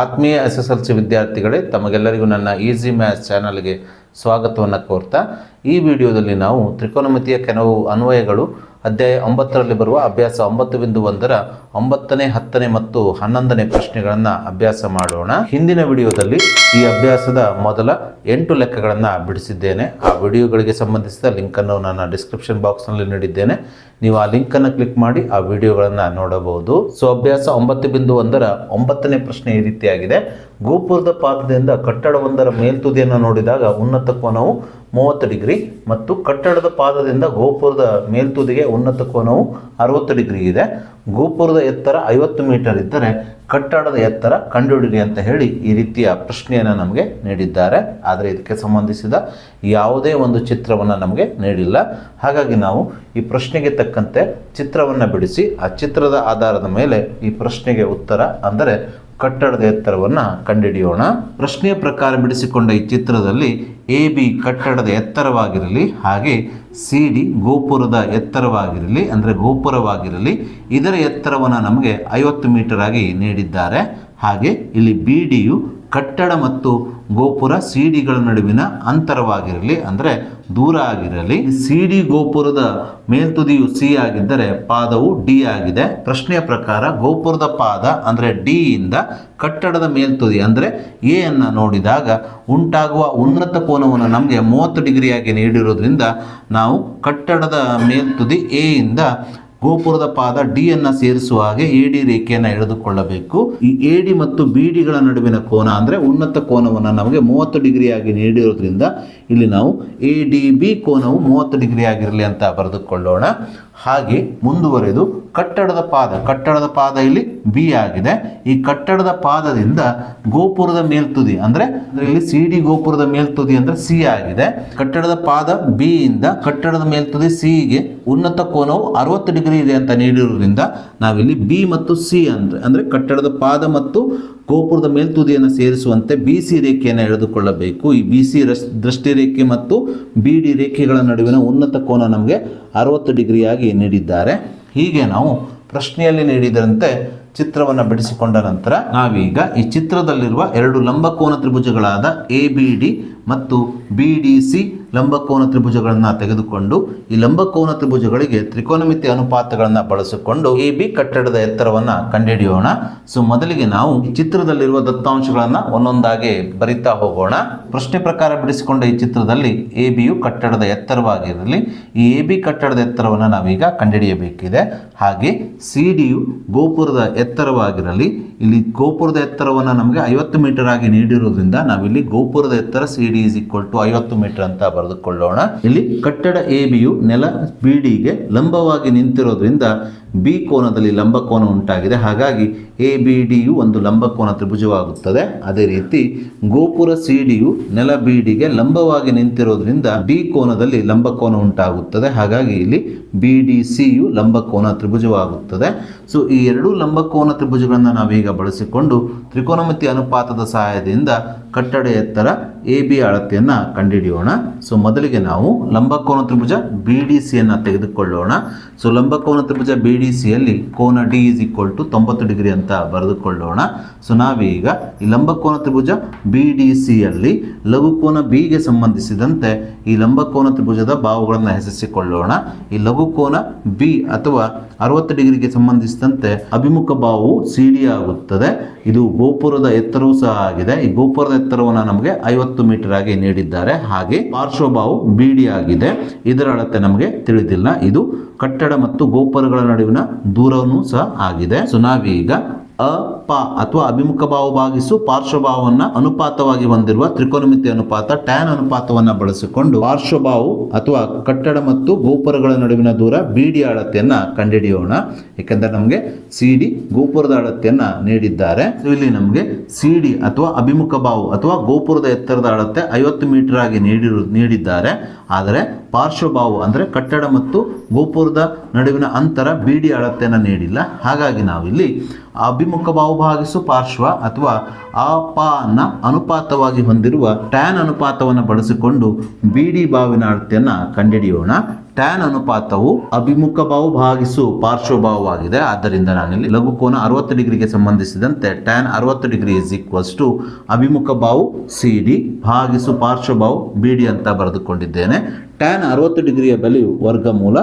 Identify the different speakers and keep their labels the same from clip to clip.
Speaker 1: ಆತ್ಮೀಯ S S L C ವಿದ್ಯಾರ್ಥಿಗಳೇ, ತಮಗೆಲ್ಲರಿಗೂ ನನ್ನ ಈಸಿ ಮ್ಯಾಥ್ಸ್ ಚಾನಲ್ಗೆ ಸ್ವಾಗತವನ್ನು ಕೋರ್ತಾ, ಈ ವಿಡಿಯೋದಲ್ಲಿ ನಾವು ತ್ರಿಕೋನಮಿತಿಯ ಕೆಲವು ಅನ್ವಯಗಳು ಅಧ್ಯಾಯ ಒಂಬತ್ತರಲ್ಲಿ ಬರುವ ಅಭ್ಯಾಸ ಒಂಬತ್ತು ಬಿಂದು ಒಂದರ ಒಂಬತ್ತನೇ, ಹತ್ತನೇ ಮತ್ತು ಹನ್ನೊಂದನೇ ಪ್ರಶ್ನೆಗಳನ್ನು ಅಭ್ಯಾಸ ಮಾಡೋಣ. ಹಿಂದಿನ ವಿಡಿಯೋದಲ್ಲಿ ಈ ಅಭ್ಯಾಸದ ಮೊದಲ ಎಂಟು ಲೆಕ್ಕಗಳನ್ನು ಬಿಡಿಸಿದ್ದೇನೆ. ಆ ವಿಡಿಯೋಗಳಿಗೆ ಸಂಬಂಧಿಸಿದ ಲಿಂಕನ್ನು ನಾನು ಡಿಸ್ಕ್ರಿಪ್ಷನ್ ಬಾಕ್ಸ್ನಲ್ಲಿ ನೀಡಿದ್ದೇನೆ. ನೀವು ಆ ಲಿಂಕನ್ನು ಕ್ಲಿಕ್ ಮಾಡಿ ಆ ವಿಡಿಯೋಗಳನ್ನು ನೋಡಬಹುದು. ಸೊ, ಅಭ್ಯಾಸ ಒಂಬತ್ತು ಬಿಂದು ಒಂದರ ಒಂಬತ್ತನೇ ಪ್ರಶ್ನೆ ಈ ರೀತಿಯಾಗಿದೆ. ಗೋಪುರದ ಪಾತ್ರದಿಂದ ಕಟ್ಟಡವೊಂದರ ಮೇಲ್ತುದಿಯನ್ನು ನೋಡಿದಾಗ ಉನ್ನತ ಕೋನವು ಮೂವತ್ತು ಡಿಗ್ರಿ ಮತ್ತು ಕಟ್ಟಡದ ಪಾದದಿಂದ ಗೋಪುರದ ಮೇಲ್ತುದಿಗೆ ಉನ್ನತ ಕೋನವು ಅರವತ್ತು ಡಿಗ್ರಿ ಇದೆ. ಗೋಪುರದ ಎತ್ತರ ಐವತ್ತು ಮೀಟರ್ ಇದ್ದರೆ ಕಟ್ಟಡದ ಎತ್ತರ ಕಂಡುಹಿಡಿಯಿರಿ ಅಂತ ಹೇಳಿ ಈ ರೀತಿಯ ಪ್ರಶ್ನೆಯನ್ನು ನಮಗೆ ನೀಡಿದ್ದಾರೆ. ಆದರೆ ಇದಕ್ಕೆ ಸಂಬಂಧಿಸಿದ ಯಾವುದೇ ಒಂದು ಚಿತ್ರವನ್ನು ನಮಗೆ ನೀಡಿಲ್ಲ. ಹಾಗಾಗಿ ನಾವು ಈ ಪ್ರಶ್ನೆಗೆ ತಕ್ಕಂತೆ ಚಿತ್ರವನ್ನು ಬಿಡಿಸಿ, ಆ ಚಿತ್ರದ ಆಧಾರದ ಮೇಲೆ ಈ ಪ್ರಶ್ನೆಗೆ ಉತ್ತರ, ಅಂದರೆ ಕಟ್ಟಡದ ಎತ್ತರವನ್ನು ಕಂಡುಹಿಡಿಯೋಣ ಪ್ರಶ್ನೆಯ ಪ್ರಕಾರ ಬಿಡಿಸಿಕೊಂಡ ಈ ಚಿತ್ರದಲ್ಲಿ ಎ, ಬಿ ಕಟ್ಟಡದ ಎತ್ತರವಾಗಿರಲಿ, ಹಾಗೆ ಸಿ, ಡಿ ಗೋಪುರದ ಎತ್ತರವಾಗಿರಲಿ, ಅಂದರೆ ಗೋಪುರವಾಗಿರಲಿ, ಇದರ ಎತ್ತರವನ್ನು ನಮಗೆ ಐವತ್ತು ಮೀಟರ್ ಆಗಿ ನೀಡಿದ್ದಾರೆ. ಹಾಗೆ ಇಲ್ಲಿ ಬಿ ಡಿಯು ಕಟ್ಟಡ ಮತ್ತು ಗೋಪುರ ಸಿಡಿಗಳ ನಡುವಿನ ಅಂತರವಾಗಿರಲಿ, ಅಂದರೆ ದೂರ ಆಗಿರಲಿ, ಸಿಡಿ ಗೋಪುರದ ಮೇಲ್ತುದಿಯು ಸಿ ಆಗಿದ್ದರೆ ಪಾದವು ಡಿ ಆಗಿದೆ. ಪ್ರಶ್ನೆಯ ಪ್ರಕಾರ ಗೋಪುರದ ಪಾದ, ಅಂದರೆ ಡಿ ಇಂದ ಕಟ್ಟಡದ ಮೇಲ್ತುದಿ, ಅಂದರೆ ಎ ಅನ್ನು ನೋಡಿದಾಗ ಉಂಟಾಗುವ ಉನ್ನತ ಕೋನವನ್ನು ನಮಗೆ ಮೂವತ್ತು ಡಿಗ್ರಿಯಾಗಿ ನೀಡಿರೋದ್ರಿಂದ ನಾವು ಕಟ್ಟಡದ ಮೇಲ್ತುದಿ ಎ ಇಂದ ಗೋಪುರದ ಪಾದ ಡಿ ಅನ್ನು ಸೇರಿಸುವ ಹಾಗೆ ಎ ಡಿ ರೇಖೆಯನ್ನು ಎಳೆದುಕೊಳ್ಳಬೇಕು. ಈ ಎ ಡಿ ಮತ್ತು ಬಿ ಡಿಗಳ ನಡುವಿನ ಕೋನ ಅಂದರೆ ಉನ್ನತ ಕೋನವನ್ನು ನಮಗೆ ಮೂವತ್ತು ಡಿಗ್ರಿಯಾಗಿ ನೀಡಿರೋದ್ರಿಂದ ಇಲ್ಲಿ ನಾವು ಎ ಡಿ ಬಿ ಕೋನವು ಮೂವತ್ತು ಡಿಗ್ರಿ ಆಗಿರಲಿ ಅಂತ ಬರೆದುಕೊಳ್ಳೋಣ. ಹಾಗೆ ಮುಂದುವರೆದು ಕಟ್ಟಡದ ಪಾದ. ಕಟ್ಟಡದ ಪಾದ ಇಲ್ಲಿ ಬಿ ಆಗಿದೆ. ಈ ಕಟ್ಟಡದ ಪಾದದಿಂದ ಗೋಪುರದ ಮೇಲ್ತುದಿ ಅಂದ್ರೆ ಇಲ್ಲಿ ಸಿ ಡಿ ಗೋಪುರದ ಮೇಲ್ತುದಿ ಅಂದ್ರೆ ಸಿ ಆಗಿದೆ. ಕಟ್ಟಡದ ಪಾದ ಬಿ ಇಂದ ಕಟ್ಟಡದ ಮೇಲ್ತುದಿ ಸಿ ಗೆ ಉನ್ನತ ಕೋನವು ಅರವತ್ತು ಡಿಗ್ರಿ ಇದೆ ಅಂತ ನೀಡಿರುವುದರಿಂದ ನಾವಿಲ್ಲಿ ಬಿ ಮತ್ತು ಸಿ ಅಂದ್ರೆ ಅಂದ್ರೆ ಕಟ್ಟಡದ ಪಾದ ಮತ್ತು ಗೋಪುರದ ಮೇಲ್ತುದಿಯನ್ನು ಸೇರಿಸುವಂತೆ ಬಿ ಸಿ ರೇಖೆಯನ್ನು ಎಳೆದುಕೊಳ್ಳಬೇಕು. ಈ ಬಿ ಸಿ ದೃಷ್ಟಿ ರೇಖೆ ಮತ್ತು ಬಿ ಡಿ ರೇಖೆಗಳ ನಡುವಿನ ಉನ್ನತ ಕೋನ ನಮಗೆ ಅರವತ್ತು ಡಿಗ್ರಿಯಾಗಿ ನೀಡಿದ್ದಾರೆ. ಹೀಗೆ ನಾವು ಪ್ರಶ್ನೆಯಲ್ಲಿ ನೀಡಿದಂತೆ ಚಿತ್ರವನ್ನು ಬಿಡಿಸಿಕೊಂಡ ನಂತರ ನಾವೀಗ ಈ ಚಿತ್ರದಲ್ಲಿರುವ ಎರಡು ಲಂಬಕೋನ ತ್ರಿಭುಜಗಳಾದ ಎ ಬಿ ಡಿ ಮತ್ತು ಬಿ ಡಿ ಸಿ ಲಂಬಕೋನ ತ್ರಿಭುಜಗಳನ್ನು ತೆಗೆದುಕೊಂಡು ಈ ಲಂಬಕೋನ ತ್ರಿಭುಜಗಳಿಗೆ ತ್ರಿಕೋನಮಿತಿ ಅನುಪಾತಗಳನ್ನು ಬಳಸಿಕೊಂಡು ಎ, ಬಿ ಕಟ್ಟಡದ ಎತ್ತರವನ್ನು ಕಂಡುಹಿಡಿಯೋಣ. ಸೊ, ಮೊದಲಿಗೆ ನಾವು ಈ ಚಿತ್ರದಲ್ಲಿರುವ ದತ್ತಾಂಶಗಳನ್ನು ಒಂದೊಂದಾಗಿ ಬರಿತಾ ಹೋಗೋಣ. ಪ್ರಶ್ನೆ ಪ್ರಕಾರ ಬಿಡಿಸಿಕೊಂಡ ಈ ಚಿತ್ರದಲ್ಲಿ ಎ, ಬಿಯು ಕಟ್ಟಡದ ಎತ್ತರವಾಗಿರಲಿ. ಈ ಎ, ಬಿ ಕಟ್ಟಡದ ಎತ್ತರವನ್ನು ನಾವೀಗ ಕಂಡುಹಿಡಿಯಬೇಕಿದೆ. ಹಾಗೆ ಸಿ ಡಿಯು ಗೋಪುರದ ಎತ್ತರವಾಗಿರಲಿ. ಇಲ್ಲಿ ಗೋಪುರದ ಎತ್ತರವನ್ನು ನಮಗೆ ಐವತ್ತು ಮೀಟರ್ ಆಗಿ ನೀಡಿರೋದ್ರಿಂದ ನಾವಿಲ್ಲಿ ಗೋಪುರದ ಎತ್ತರ C D is equal to ಐವತ್ತು ಮೀಟರ್ ಅಂತ ಬರೆದುಕೊಳ್ಳೋಣ. ಇಲ್ಲಿ ಕಟ್ಟಡ ಎ ಬಿಯು ನೆಲ ಬಿ ಡಿಗೆ ಲಂಬವಾಗಿ ನಿಂತಿರೋದ್ರಿಂದ ಬಿ ಕೋನದಲ್ಲಿ ಲಂಬಕೋನ ಉಂಟಾಗಿದೆ. ಹಾಗಾಗಿ ಎ, ಬಿ ಡಿಯು ಒಂದು ಲಂಬಕೋನ ತ್ರಿಭುಜವಾಗುತ್ತದೆ. ಅದೇ ರೀತಿ ಗೋಪುರ ಸಿ ಡಿಯು ನೆಲ ಬಿ ಡಿಗೆ ಲಂಬವಾಗಿ ನಿಂತಿರೋದ್ರಿಂದ ಬಿ ಕೋನದಲ್ಲಿ ಲಂಬಕೋನ ಉಂಟಾಗುತ್ತದೆ. ಹಾಗಾಗಿ ಇಲ್ಲಿ ಬಿ, ಡಿ ಸಿಯು ಲಂಬಕೋನ ತ್ರಿಭುಜವಾಗುತ್ತದೆ. ಸೊ, ಈ ಎರಡೂ ಲಂಬಕೋನ ತ್ರಿಭುಜಗಳನ್ನು ನಾವೀಗ ಬಳಸಿಕೊಂಡು ತ್ರಿಕೋನಮಿತಿ ಅನುಪಾತದ ಸಹಾಯದಿಂದ ಕಟ್ಟಡ ಎತ್ತರ ಎ ಬಿ ಅಳತೆಯನ್ನು ಕಂಡುಹಿಡಿಯೋಣ. ಸೊ ಮೊದಲಿಗೆ ನಾವು ಲಂಬಕೋನ ತ್ರಿಭುಜ ಬಿ ಡಿ ಸಿಯನ್ನು ತೆಗೆದುಕೊಳ್ಳೋಣ. ಸೊ ಲಂಬಕೋನ ತ್ರಿಭುಜ ಬಿ ಡಿ ಸಿಯಲ್ಲಿ ಕೋನ ಡಿ ಇಸ್ ಈಕ್ವಲ್ ಟು ತೊಂಬತ್ತು ಡಿಗ್ರಿ ಅಂತ ಬರೆದುಕೊಳ್ಳೋಣ. ಸೊ ನಾವೀಗ ಈ ಲಂಬಕೋನ ತ್ರಿಭುಜ ಬಿ ಡಿ ಸಿಯಲ್ಲಿ ಲಘುಕೋನ ಬಿಗೆ ಸಂಬಂಧಿಸಿದಂತೆ ಈ ಲಂಬಕೋನ ತ್ರಿಭುಜದ ಭಾವಗಳನ್ನು ಹೆಸರಿಸಿಕೊಳ್ಳೋಣ. ಈ ಲಘುಕೋನ ಬಿ ಅಥವಾ ಅರವತ್ತು ಡಿಗ್ರಿಗೆ ಸಂಬಂಧಿಸಿದಂತೆ ಅಭಿಮುಖ ಭಾವವು ಸಿ ಡಿ ಆಗುತ್ತದೆ. ಇದು ಗೋಪುರದ ಎತ್ತರವೂ ಸಹ ಆಗಿದೆ. ಈ ಗೋಪುರದ ಎತ್ತರವನ್ನು ನಮಗೆ ಐವತ್ತು ಮೀಟರ್ ಆಗಿ ನೀಡಿದ್ದಾರೆ. ಹಾಗೆ ಪಾರ್ಶ್ವಭಾವು ಬೀಡಿ ಆಗಿದೆ. ಇದರ ಅಳತೆ ನಮಗೆ ತಿಳಿದಿಲ್ಲ. ಇದು ಕಟ್ಟಡ ಮತ್ತು ಗೋಪುರಗಳ ನಡುವಿನ ದೂರವನ್ನು ಸಹ ಆಗಿದೆ. ಸೊ ನಾವೀಗ ಅ ಪ ಅಥವಾ ಅಭಿಮುಖ ಭಾವ ಭಾಗಿಸು ಪಾರ್ಶ್ವಭಾವವನ್ನು ಅನುಪಾತವಾಗಿ ಹೊಂದಿರುವ ತ್ರಿಕೋನಮಿತಿ ಅನುಪಾತ ಟ್ಯಾನ್ ಅನುಪಾತವನ್ನು ಬಳಸಿಕೊಂಡು ಪಾರ್ಶ್ವಭಾವು ಅಥವಾ ಕಟ್ಟಡ ಮತ್ತು ಗೋಪುರಗಳ ನಡುವಿನ ದೂರ ಬಿಡಿ ಅಳತೆಯನ್ನ ಕಂಡುಹಿಡಿಯೋಣ. ಏಕೆಂದರೆ ನಮಗೆ ಸಿ ಡಿ ಗೋಪುರದ ಅಳತೆಯನ್ನು ನೀಡಿದ್ದಾರೆ. ಇಲ್ಲಿ ನಮಗೆ ಸಿ ಡಿ ಅಥವಾ ಅಭಿಮುಖ ಬಾವು ಅಥವಾ ಗೋಪುರದ ಎತ್ತರದ ಅಳತೆ ಐವತ್ತು ಮೀಟರ್ ಆಗಿ ನೀಡಿರು, ನೀಡಿದ್ದಾರೆ. ಆದರೆ ಪಾರ್ಶ್ವಭಾವು ಅಂದರೆ ಕಟ್ಟಡ ಮತ್ತು ಗೋಪುರದ ನಡುವಿನ ಅಂತರ ಬೀಡಿ ಅಳತೆಯನ್ನು ನೀಡಿಲ್ಲ. ಹಾಗಾಗಿ ನಾವಿಲ್ಲಿ ಅಭಿಮುಖ ಬಾವು ಭಾಗಿಸು ಪಾರ್ಶ್ವ ಅಥವಾ ಆ ಅನ್ನ ಅನುಪಾತವಾಗಿ ಹೊಂದಿರುವ ಟ್ಯಾನ್ ಅನುಪಾತವನ್ನು ಬಳಸಿಕೊಂಡು ಬೀಡಿ ಬಾವಿನ ಅಳತೆಯನ್ನು ಕಂಡುಹಿಡಿಯೋಣ. ಟ್ಯಾನ್ ಅನುಪಾತವು ಅಭಿಮುಖ ಬಾವು ಭಾಗಿಸು ಪಾರ್ಶ್ವಭಾವವಾಗಿದೆ ಆದ್ದರಿಂದ ನಾನಿಲ್ಲಿ ಲಘುಕೋನ ಅರವತ್ತು ಡಿಗ್ರಿಗೆ ಸಂಬಂಧಿಸಿದಂತೆ ಟ್ಯಾನ್ ಅರವತ್ತು ಡಿಗ್ರಿ ಇಸ್ ಈಕ್ವಲ್ಸ್ ಟು ಅಭಿಮುಖ ಬಾವು ಸಿ ಡಿ ಭಾಗಿಸು ಪಾರ್ಶ್ವಭಾವು ಬಿ ಡಿ ಅಂತ ಬರೆದುಕೊಂಡಿದ್ದೇನೆ. ಟ್ಯಾನ್ ಅರವತ್ತು ಡಿಗ್ರಿಯ ಬೆಲೆಯು ವರ್ಗಮೂಲ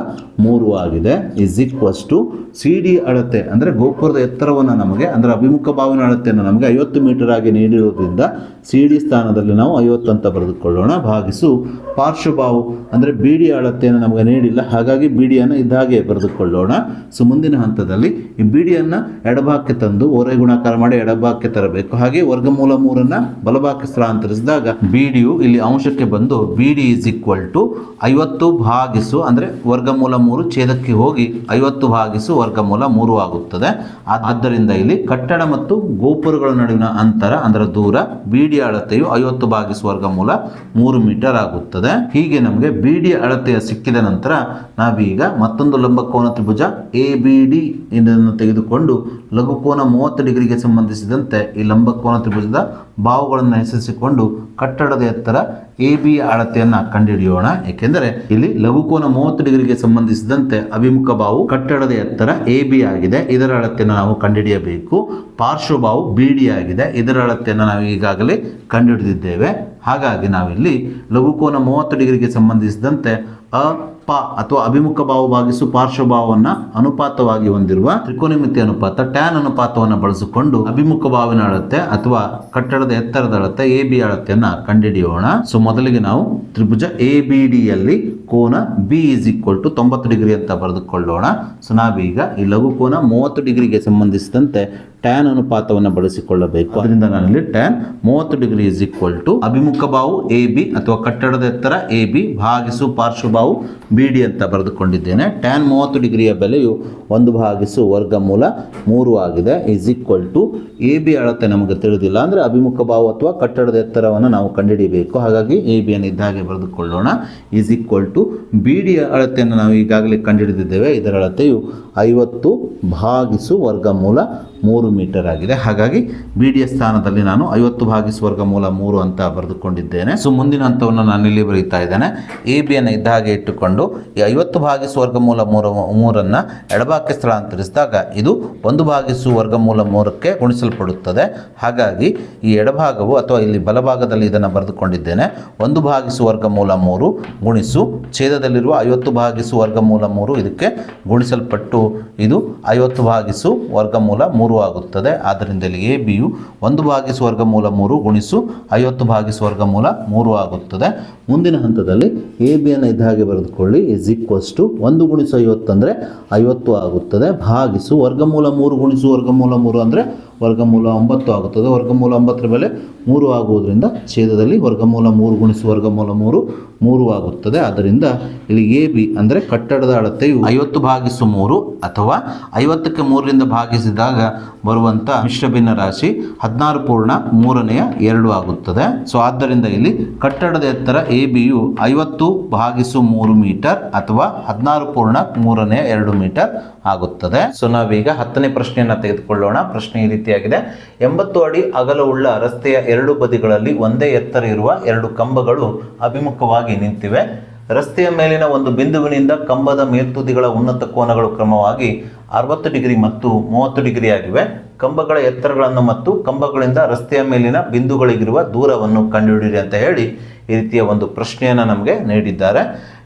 Speaker 1: ಮೂರು ಆಗಿದೆ. Is equals to C D ಅಳತೆ ಅಂದರೆ ಗೋಪುರದ ಎತ್ತರವನ್ನು ನಮಗೆ ಅಂದರೆ ಅಭಿಮುಖ ಭಾವನ ಅಳತೆಯನ್ನು ನಮಗೆ ಐವತ್ತು ಮೀಟರ್ ಆಗಿ ನೀಡಿರುವುದರಿಂದ ಸಿ ಡಿ ಸ್ಥಾನದಲ್ಲಿ ನಾವು ಐವತ್ತು ಅಂತ ಬರೆದುಕೊಳ್ಳೋಣ. ಭಾಗಿಸು ಪಾರ್ಶ್ವಭಾವು ಅಂದರೆ ಬಿ ಡಿ ಅಳತೆಯನ್ನು ನಮಗೆ ನೀಡಿಲ್ಲ. ಹಾಗಾಗಿ ಬಿ ಡಿಯನ್ನು ಇದ್ದಾಗೆ ಬರೆದುಕೊಳ್ಳೋಣ. ಸೊ ಮುಂದಿನ ಹಂತದಲ್ಲಿ ಈ ಬಿ ಡಿಯನ್ನು ಎಡಭಾಗಕ್ಕೆ ತಂದು ಓರೆ ಗುಣಾಕಾರ ಮಾಡಿ ಎಡಭಾಗಕ್ಕೆ ತರಬೇಕು. ಹಾಗೆ ವರ್ಗಮೂಲ ಮೂರನ್ನು ಬಲಭಾಗಕ್ಕೆ ಸ್ಥಳಾಂತರಿಸಿದಾಗ ಬಿ ಡಿಯು ಇಲ್ಲಿ ಅಂಶಕ್ಕೆ ಬಂದು B D is equal to ಐವತ್ತು ಭಾಗಿಸು ಅಂದರೆ ವರ್ಗಮೂಲ ಮೂರು ಛೇದಕ್ಕೆ ಹೋಗಿ ಐವತ್ತು ಭಾಗಿಸು ವರ್ಗಮೂಲ ಮೂರು ಆಗುತ್ತದೆ. ಆದ್ದರಿಂದ ಇಲ್ಲಿ ಕಟ್ಟಡ ಮತ್ತು ಗೋಪುರಗಳ ನಡುವಿನ ಅಂತರ ಅಂದರೆ ದೂರ, ಬಿಡಿ ಅಳತೆಯು ಐವತ್ತು ಭಾಗಿಸು ವರ್ಗಮೂಲ ಮೂರು ಮೀಟರ್ ಆಗುತ್ತದೆ. ಹೀಗೆ ನಮಗೆ ಬಿಡಿ ಅಳತೆಯ ಸಿಕ್ಕಿದ ನಂತರ ನಾವೀಗ ಮತ್ತೊಂದು ಲಂಬಕೋನ ತ್ರಿಭುಜ ಎ ಬಿ ಡಿ ಇದನ್ನು ತೆಗೆದುಕೊಂಡು ಲಘುಕೋನ ಮೂವತ್ತು ಡಿಗ್ರಿಗೆ ಸಂಬಂಧಿಸಿದಂತೆ ಈ ಲಂಬಕೋನ ತ್ರಿಭುಜದ ಬಾವುಗಳನ್ನು ಹೆಸರಿಸಿಕೊಂಡು ಕಟ್ಟಡದ ಎತ್ತರ ಎ ಬಿ ಅಳತೆಯನ್ನು ಕಂಡುಹಿಡಿಯೋಣ. ಏಕೆಂದರೆ ಇಲ್ಲಿ ಲಘುಕೋನ ಮೂವತ್ತು ಡಿಗ್ರಿಗೆ ಸಂಬಂಧಿಸಿದಂತೆ ಅಭಿಮುಖ ಬಾವು ಕಟ್ಟಡದ ಎತ್ತರ ಎ ಬಿ ಆಗಿದೆ. ಇದರ ಅಳತೆಯನ್ನು ನಾವು ಕಂಡುಹಿಡಿಯಬೇಕು. ಪಾರ್ಶ್ವಬಾವು ಬಿ ಡಿ ಆಗಿದೆ. ಇದರ ಅಳತೆಯನ್ನು ನಾವು ಈಗಾಗಲೇ ಕಂಡುಹಿಡಿದಿದ್ದೇವೆ. ಹಾಗಾಗಿ ನಾವಿಲ್ಲಿ ಲಘುಕೋನ ಮೂವತ್ತು ಡಿಗ್ರಿಗೆ ಸಂಬಂಧಿಸಿದಂತೆ ಅ ಪ ಅಥವಾ ಅಭಿಮುಖ ಭಾವ ಭಾಗಿಸು ಪಾರ್ಶ್ವಭಾವವನ್ನು ಅನುಪಾತವಾಗಿ ಹೊಂದಿರುವ ತ್ರಿಕೋನಮಿತಿ ಅನುಪಾತ ಟ್ಯಾನ್ ಅನುಪಾತವನ್ನು ಬಳಸಿಕೊಂಡು ಅಭಿಮುಖ ಭಾವಿನ ಅಳತೆ ಅಥವಾ ಕಟ್ಟಡದ ಎತ್ತರದ ಅಳತೆ ಎ ಬಿ ಅಳತೆಯನ್ನು ಕಂಡುಹಿಡಿಯೋಣ. ಸೊ ಮೊದಲಿಗೆ ನಾವು ತ್ರಿಭುಜ ಎ ಬಿ ಡಿಯಲ್ಲಿ ಕೋನ ಬಿ ಇಸ್ ಈಕ್ವಲ್ ಟು ತೊಂಬತ್ತು ಡಿಗ್ರಿ ಅಂತ ಬರೆದುಕೊಳ್ಳೋಣ. ಸೊ ನಾವೀಗ ಈ ಲಘು ಕೋನ ಮೂವತ್ತು ಡಿಗ್ರಿಗೆ ಸಂಬಂಧಿಸಿದಂತೆ ಟ್ಯಾನ್ ಅನುಪಾತವನ್ನು ಬಳಸಿಕೊಳ್ಳಬೇಕು ಅದರಿಂದ ನಾನಲ್ಲಿ ಟ್ಯಾನ್ ಮೂವತ್ತು ಡಿಗ್ರಿ ಇಸ್ ಈಕ್ವಲ್ ಟು ಅಭಿಮುಖ ಬಾವು ಎ ಬಿ ಅಥವಾ ಕಟ್ಟಡದ ಎತ್ತರ ಎ ಬಿ ಭಾಗಿಸು ಪಾರ್ಶ್ವಭಾವು ಬಿ ಡಿ ಅಂತ ಬರೆದುಕೊಂಡಿದ್ದೇನೆ. ಟ್ಯಾನ್ ಮೂವತ್ತು ಡಿಗ್ರಿಯ ಬೆಲೆಯು ಒಂದು ಭಾಗಿಸು ವರ್ಗಮೂಲ ಮೂರು ಆಗಿದೆ. Is equal to A B ಅಳತೆ ನಮಗೆ ತಿಳಿದಿಲ್ಲ ಅಂದರೆ ಅಭಿಮುಖ ಬಾವು ಅಥವಾ ಕಟ್ಟಡದ ಎತ್ತರವನ್ನು ನಾವು ಕಂಡುಹಿಡಿಯಬೇಕು. ಹಾಗಾಗಿ ಎ ಬಿಯನ್ನು ಇದ್ದಾಗೆ ಬರೆದುಕೊಳ್ಳೋಣ. Is equal to B D ಅಳತೆಯನ್ನು ನಾವು ಈಗಾಗಲೇ ಕಂಡುಹಿಡಿದಿದ್ದೇವೆ. ಇದರ ಅಳತೆಯು ಐವತ್ತು ಭಾಗಿಸು ವರ್ಗಮೂಲ ಮೂರು ಮೀಟರ್ ಆಗಿದೆ. ಹಾಗಾಗಿ ಬಿ ಡಿಯ ಸ್ಥಾನದಲ್ಲಿ ನಾನು ಐವತ್ತು ಭಾಗಿಸ್ ವರ್ಗ ಮೂಲ ಮೂರು ಅಂತ ಬರೆದುಕೊಂಡಿದ್ದೇನೆ. ಸೊ ಮುಂದಿನ ಹಂತವನ್ನು ನಾನು ಇಲ್ಲಿ ಬರೀತಾ ಇದ್ದೇನೆ. ಎ ಬಿಯನ್ನು ಇದ್ದ ಹಾಗೆ ಇಟ್ಟುಕೊಂಡು ಈ ಐವತ್ತು ಭಾಗಿಸು ವರ್ಗಮೂಲ ಮೂರು, ಮೂರನ್ನು ಎಡಭಾಗಕ್ಕೆ ಸ್ಥಳಾಂತರಿಸಿದಾಗ ಇದು ಒಂದು ಭಾಗಿಸು ವರ್ಗಮೂಲ ಮೂರಕ್ಕೆ ಗುಣಿಸಲ್ಪಡುತ್ತದೆ. ಹಾಗಾಗಿ ಈ ಎಡಭಾಗವು ಅಥವಾ ಇಲ್ಲಿ ಬಲಭಾಗದಲ್ಲಿ ಇದನ್ನು ಬರೆದುಕೊಂಡಿದ್ದೇನೆ. ಒಂದು ಭಾಗಿಸು ವರ್ಗಮೂಲ ಮೂರು ಗುಣಿಸು ಛೇದದಲ್ಲಿರುವ ಐವತ್ತು ಭಾಗಿಸು ವರ್ಗಮೂಲ ಮೂರು ಇದಕ್ಕೆ ಗುಣಿಸಲ್ಪಟ್ಟು ಇದು ಐವತ್ತು ಭಾಗಿಸು ವರ್ಗಮೂಲ ಮೂರು ಆಗುತ್ತದೆ. ಆದ್ದರಿಂದ ಇಲ್ಲಿ ಎ ಬಿಯು ಒಂದು ಭಾಗಿಸು ವರ್ಗಮೂಲ ಮೂರು ಗುಣಿಸು ಐವತ್ತು ಭಾಗಿಸು ವರ್ಗಮೂಲ ಮೂರು ಆಗುತ್ತದೆ. ಮುಂದಿನ ಹಂತದಲ್ಲಿ ಎ ಬಿಯನ್ನು ಇದ್ದ ಹಾಗೆ ಬರೆದುಕೊಳ್ಳಿ ಇಸ್ ಈಕ್ವಲ್ಸ್ ಟು ಒಂದು ಗುಣಿಸು ಐವತ್ತು ಅಂದರೆ ಐವತ್ತು ಆಗುತ್ತದೆ. ಭಾಗಿಸು, ವರ್ಗಮೂಲ ಮೂರು ಗುಣಿಸು, ವರ್ಗಮೂಲ ಮೂರು ಅಂದರೆ ವರ್ಗಮೂಲ ಒಂಬತ್ತು ಆಗುತ್ತದೆ. ವರ್ಗಮೂಲ ಒಂಬತ್ತರ ಬೆಲೆ ಮೂರು ಆಗುವುದರಿಂದ ಛೇದದಲ್ಲಿ ವರ್ಗಮೂಲ ಮೂರು ಗುಣಿಸು ವರ್ಗಮೂಲ ಮೂರು ಮೂರು ಆಗುತ್ತದೆ. ಆದ್ದರಿಂದ ಇಲ್ಲಿ ಎ ಬಿ ಅಂದರೆ ಕಟ್ಟಡದ ಅಳತೆಯು ಐವತ್ತು ಭಾಗಿಸು ಮೂರು ಅಥವಾ ಐವತ್ತಕ್ಕೆ ಮೂರರಿಂದ ಭಾಗಿಸಿದಾಗ ಬರುವಂಥ ಮಿಶ್ರ ಭಿನ್ನ ರಾಶಿ ಹದಿನಾರು ಪೂರ್ಣ ಮೂರನೆಯ ಎರಡು ಆಗುತ್ತದೆ. ಸೊ ಆದ್ದರಿಂದ ಇಲ್ಲಿ ಕಟ್ಟಡದ ಎತ್ತರ ಎ ಬಿಯು ಐವತ್ತು ಭಾಗಿಸು ಮೂರು ಮೀಟರ್ ಅಥವಾ ಹದಿನಾರು ಪೂರ್ಣ ಮೂರನೇ ಎರಡು ಮೀಟರ್ ಆಗುತ್ತದೆ. ಸೊ ನಾವೀಗ ಹತ್ತನೇ ಪ್ರಶ್ನೆಯನ್ನು ತೆಗೆದುಕೊಳ್ಳೋಣ. ಪ್ರಶ್ನೆ ಈ ರೀತಿಯಾಗಿದೆ. ಎಂಬತ್ತು ಅಡಿ ಅಗಲವುಳ್ಳ ರಸ್ತೆಯ ಎರಡು ಬದಿಗಳಲ್ಲಿ ಒಂದೇ ಎತ್ತರ ಇರುವ ಎರಡು ಕಂಬಗಳು ಅಭಿಮುಖವಾಗಿ ನಿಂತಿವೆ. ರಸ್ತೆಯ ಮೇಲಿನ ಒಂದು ಬಿಂದುವಿನಿಂದ ಕಂಬದ ಮೇಲ್ತುದಿಗಳ ಉನ್ನತ ಕೋನಗಳು ಕ್ರಮವಾಗಿ ಅರವತ್ತು ಡಿಗ್ರಿ ಮತ್ತು ಮೂವತ್ತು ಡಿಗ್ರಿ ಆಗಿವೆ. ಕಂಬಗಳ ಎತ್ತರಗಳನ್ನು ಮತ್ತು ಕಂಬಗಳಿಂದ ರಸ್ತೆಯ ಮೇಲಿನ ಬಿಂದುಗಳಿಗಿರುವ ದೂರವನ್ನು ಕಂಡುಹಿಡಿಯಿರಿ ಅಂತ ಹೇಳಿ ಈ ರೀತಿಯ ಒಂದು ಪ್ರಶ್ನೆಯನ್ನು ನಮಗೆ ನೀಡಿದ್ದಾರೆ.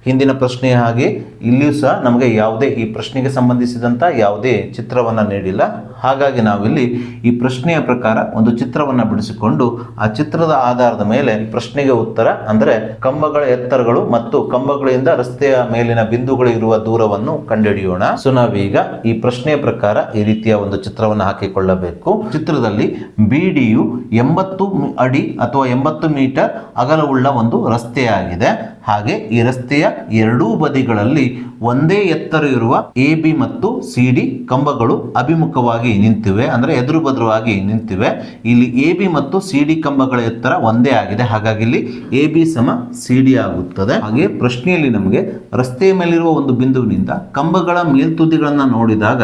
Speaker 1: ಹಿಂದಿನ ಪ್ರಶ್ನೆಯ ಹಾಗೆ ಇಲ್ಲಿಯೂ ಸಹ ನಮಗೆ ಯಾವುದೇ ಈ ಪ್ರಶ್ನೆಗೆ ಸಂಬಂಧಿಸಿದಂಥ ಯಾವುದೇ ಚಿತ್ರವನ್ನು ನೀಡಿಲ್ಲ. ಹಾಗಾಗಿ ನಾವಿಲ್ಲಿ ಈ ಪ್ರಶ್ನೆಯ ಪ್ರಕಾರ ಒಂದು ಚಿತ್ರವನ್ನು ಬಿಡಿಸಿಕೊಂಡು ಆ ಚಿತ್ರದ ಆಧಾರದ ಮೇಲೆ ಪ್ರಶ್ನೆಗೆ ಉತ್ತರ ಅಂದರೆ ಕಂಬಗಳ ಎತ್ತರಗಳು ಮತ್ತು ಕಂಬಗಳಿಂದ ರಸ್ತೆಯ ಮೇಲಿನ ಬಿಂದುಗಳಿರುವ ದೂರವನ್ನು ಕಂಡುಹಿಡಿಯೋಣ. ಸೊ ನಾವೀಗ ಈ ಪ್ರಶ್ನೆಯ ಪ್ರಕಾರ ಈ ರೀತಿಯ ಒಂದು ಚಿತ್ರವನ್ನು ಹಾಕಿಕೊಳ್ಳಬೇಕು. ಚಿತ್ರದಲ್ಲಿ ಬಿ ಡಿಯು ಎಂಬತ್ತು ಅಡಿ ಅಥವಾ ಎಂಬತ್ತು ಮೀಟರ್ ಅಗಲವುಳ್ಳ ಒಂದು ರಸ್ತೆಯಾಗಿದೆ. ಹಾಗೆ ಈ ರಸ್ತೆಯ ಎರಡೂ ಬದಿಗಳಲ್ಲಿ ಒಂದೇ ಎತ್ತರ ಇರುವ ಎ ಬಿ ಮತ್ತು ಸಿ ಡಿ ಕಂಬಗಳು ಅಭಿಮುಖವಾಗಿ ನಿಂತಿವೆ. ಅಂದರೆ ಎದುರು ಬದುರುವಾಗಿ ನಿಂತಿವೆ. ಇಲ್ಲಿ ಎ ಬಿ ಮತ್ತು ಸಿ ಡಿ ಕಂಬಗಳ ಎತ್ತರ ಒಂದೇ ಆಗಿದೆ. ಹಾಗಾಗಿ ಇಲ್ಲಿ ಎ ಬಿ ಸಮ ಸಿ ಡಿ ಆಗುತ್ತದೆ. ಹಾಗೆ ಪ್ರಶ್ನೆಯಲ್ಲಿ ನಮಗೆ ರಸ್ತೆಯ ಮೇಲಿರುವ ಒಂದು ಬಿಂದುವಿನಿಂದ ಕಂಬಗಳ ಮೇಲ್ತುದಿಗಳನ್ನು ನೋಡಿದಾಗ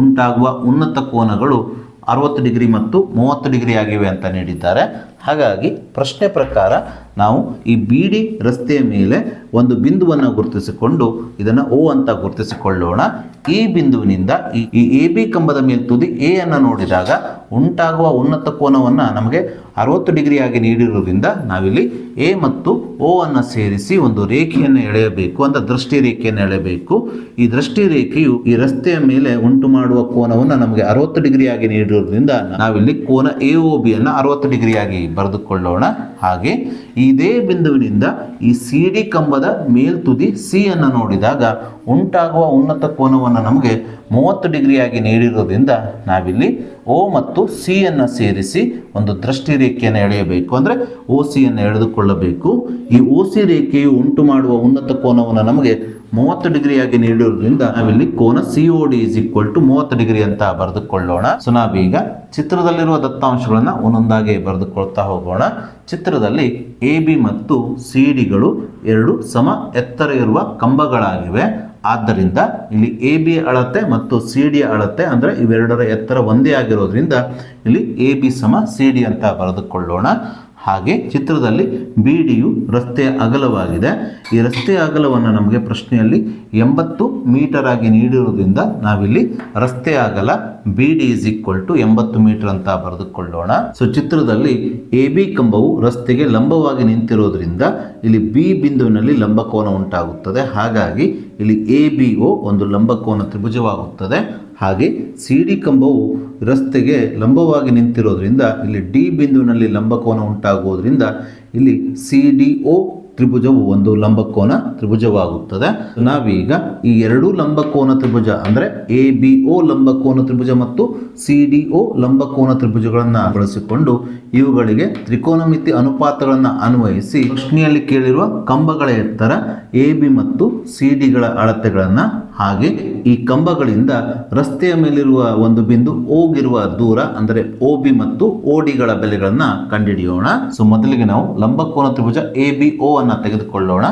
Speaker 1: ಉಂಟಾಗುವ ಉನ್ನತ ಕೋನಗಳು ಅರವತ್ತು ಡಿಗ್ರಿ ಮತ್ತು ಮೂವತ್ತು ಡಿಗ್ರಿ ಆಗಿವೆ ಅಂತ ನೀಡಿದ್ದಾರೆ. ಹಾಗಾಗಿ ಪ್ರಶ್ನೆ ಪ್ರಕಾರ ನಾವು ಈ ಬಿ ಡಿ ರಸ್ತೆಯ ಮೇಲೆ ಒಂದು ಬಿಂದುವನ್ನು ಗುರುತಿಸಿಕೊಂಡು ಇದನ್ನು ಓ ಅಂತ ಗುರುತಿಸಿಕೊಳ್ಳೋಣ. ಈ ಬಿಂದುವಿನಿಂದ ಈ- ಎ ಬಿ ಕಂಬದ ಮೇಲೆ ತುದಿ ಎ ಅನ್ನು ನೋಡಿದಾಗ ಉಂಟಾಗುವ ಉನ್ನತ ಕೋನವನ್ನು ನಮಗೆ ಅರವತ್ತು ಡಿಗ್ರಿಯಾಗಿ ನೀಡಿರುವುದರಿಂದ ನಾವಿಲ್ಲಿ ಎ ಮತ್ತು ಓ ಅನ್ನು ಸೇರಿಸಿ ಒಂದು ರೇಖೆಯನ್ನು ಎಳೆಯಬೇಕು ಅಂತ ದೃಷ್ಟಿ ರೇಖೆಯನ್ನು ಎಳೆಯಬೇಕು. ಈ ದೃಷ್ಟಿ ರೇಖೆಯು ಈ ರಸ್ತೆಯ ಮೇಲೆ ಉಂಟು ಮಾಡುವ ಕೋನವನ್ನು ನಮಗೆ ಅರವತ್ತು ಡಿಗ್ರಿಯಾಗಿ ನೀಡಿರುವುದರಿಂದ ನಾವಿಲ್ಲಿ ಕೋನ ಎ ಒ ಬಿಯನ್ನು ಅರವತ್ತು ಡಿಗ್ರಿಯಾಗಿ ಬರೆದುಕೊಳ್ಳೋಣ. ಹಾಗೆ ಇದೇ ಬಿಂದುವಿನಿಂದ ಈ ಸಿ ಡಿ ಕಂಬದ ಮೇಲ್ತುದಿ ಸಿ ಅನ್ನು ನೋಡಿದಾಗ ಉಂಟಾಗುವ ಉನ್ನತ ಕೋನವನ್ನು ನಮಗೆ ಮೂವತ್ತು ಡಿಗ್ರಿಯಾಗಿ ನೀಡಿರೋದ್ರಿಂದ ನಾವಿಲ್ಲಿ ಓ ಮತ್ತು ಸಿ ಅನ್ನು ಸೇರಿಸಿ ಒಂದು ದೃಷ್ಟಿ ರೇಖೆಯನ್ನು ಎಳೆಯಬೇಕು. ಅಂದರೆ ಓ ಸಿಯನ್ನು ಎಳೆದುಕೊಳ್ಳಬೇಕು. ಈ ಓ ಸಿ ರೇಖೆಯು ಉಂಟು ಮಾಡುವ ಉನ್ನತ ಕೋನವನ್ನು ನಮಗೆ ಮೂವತ್ತು ಡಿಗ್ರಿಯಾಗಿ ನೀಡಿರೋದ್ರಿಂದ ನಾವಿಲ್ಲಿ ಕೋನ C O D is equal to ಮೂವತ್ತು ಡಿಗ್ರಿ ಅಂತ ಬರೆದುಕೊಳ್ಳೋಣ. ಸೊ ನಾವೀಗ ಚಿತ್ರದಲ್ಲಿರುವ ದತ್ತಾಂಶಗಳನ್ನು ಒಂದೊಂದಾಗಿ ಬರೆದುಕೊಳ್ತಾ ಹೋಗೋಣ. ಚಿತ್ರದಲ್ಲಿ ಎ ಬಿ ಮತ್ತು ಸಿ ಡಿಗಳು ಎರಡು ಸಮ ಎತ್ತರ ಇರುವ ಕಂಬಗಳಾಗಿವೆ. ಆದ್ದರಿಂದ ಇಲ್ಲಿ ಎ ಬಿ ಅಳತೆ ಮತ್ತು ಸಿ ಡಿ ಅಳತೆ ಅಂದರೆ ಇವೆರಡರ ಎತ್ತರ ಒಂದೇ ಆಗಿರೋದ್ರಿಂದ ಇಲ್ಲಿ ಎ ಬಿ ಸಮ ಸಿ ಡಿ ಅಂತ ಬರೆದುಕೊಳ್ಳೋಣ. ಹಾಗೆ ಚಿತ್ರದಲ್ಲಿ ಬಿ ಡಿಯು ರಸ್ತೆಯ ಅಗಲವಾಗಿದೆ. ಈ ರಸ್ತೆಯ ಅಗಲವನ್ನು ನಮಗೆ ಪ್ರಶ್ನೆಯಲ್ಲಿ ಎಂಬತ್ತು ಮೀಟರ್ ಆಗಿ ನೀಡಿರುವುದರಿಂದ ನಾವಿಲ್ಲಿ ರಸ್ತೆ ಅಗಲ B D is equal to ಎಂಬತ್ತು ಮೀಟರ್ ಅಂತ ಬರೆದುಕೊಳ್ಳೋಣ. ಸೊ ಚಿತ್ರದಲ್ಲಿ ಎ ಬಿ ಕಂಬವು ರಸ್ತೆಗೆ ಲಂಬವಾಗಿ ನಿಂತಿರೋದ್ರಿಂದ ಇಲ್ಲಿ ಬಿ ಬಿಂದುವಿನಲ್ಲಿ ಲಂಬಕೋನ ಉಂಟಾಗುತ್ತದೆ. ಹಾಗಾಗಿ ಇಲ್ಲಿ ಎ ಬಿ ಒ ಒಂದು ಲಂಬಕೋನ ತ್ರಿಭುಜವಾಗುತ್ತದೆ. ಹಾಗೆ ಸಿ ಡಿ ಕಂಬವು ರಸ್ತೆಗೆ ಲಂಬವಾಗಿ ನಿಂತಿರೋದ್ರಿಂದ, ಇಲ್ಲಿ ಡಿ ಬಿಂದುವಿನಲ್ಲಿ ಲಂಬಕೋನ ಉಂಟಾಗುವುದರಿಂದ ಇಲ್ಲಿ ಸಿ ಡಿ ಒ ತ್ರಿಭುಜವು ಒಂದು ಲಂಬಕೋನ ತ್ರಿಭುಜವಾಗುತ್ತದೆ. ನಾವೀಗ ಈ ಎರಡೂ ಲಂಬಕೋನ ತ್ರಿಭುಜ ಅಂದರೆ ಎ ಬಿ ಒ ಲಂಬಕೋನ ತ್ರಿಭುಜ ಮತ್ತು ಸಿ ಡಿ ಒ ಲಂಬಕೋನ ತ್ರಿಭುಜಗಳನ್ನು ಬಳಸಿಕೊಂಡು ಇವುಗಳಿಗೆ ತ್ರಿಕೋನಮಿತಿ ಅನುಪಾತಗಳನ್ನು ಅನ್ವಯಿಸಿ ಪ್ರಶ್ನೆಯಲ್ಲಿ ಕೇಳಿರುವ ಕಂಬಗಳ ಎತ್ತರ ಎ ಬಿ ಮತ್ತು ಸಿ ಡಿಗಳ ಅಳತೆಗಳನ್ನು ಹಾಗೆ ಈ ಕಂಬಗಳಿಂದ ರಸ್ತೆಯ ಮೇಲಿರುವ ಒಂದು ಬಿಂದು ಹೋಗಿರುವ ದೂರ, ಅಂದರೆ ಒ ಬಿ ಮತ್ತು ಓ ಡಿಗಳ ಬೆಲೆಗಳನ್ನು ಕಂಡುಹಿಡಿಯೋಣ ಸೊ ಮೊದಲಿಗೆ ನಾವು ಲಂಬಕೋನ ತ್ರಿಭುಜ ಎ ಬಿ ಓ ಅನ್ನು ತೆಗೆದುಕೊಳ್ಳೋಣ.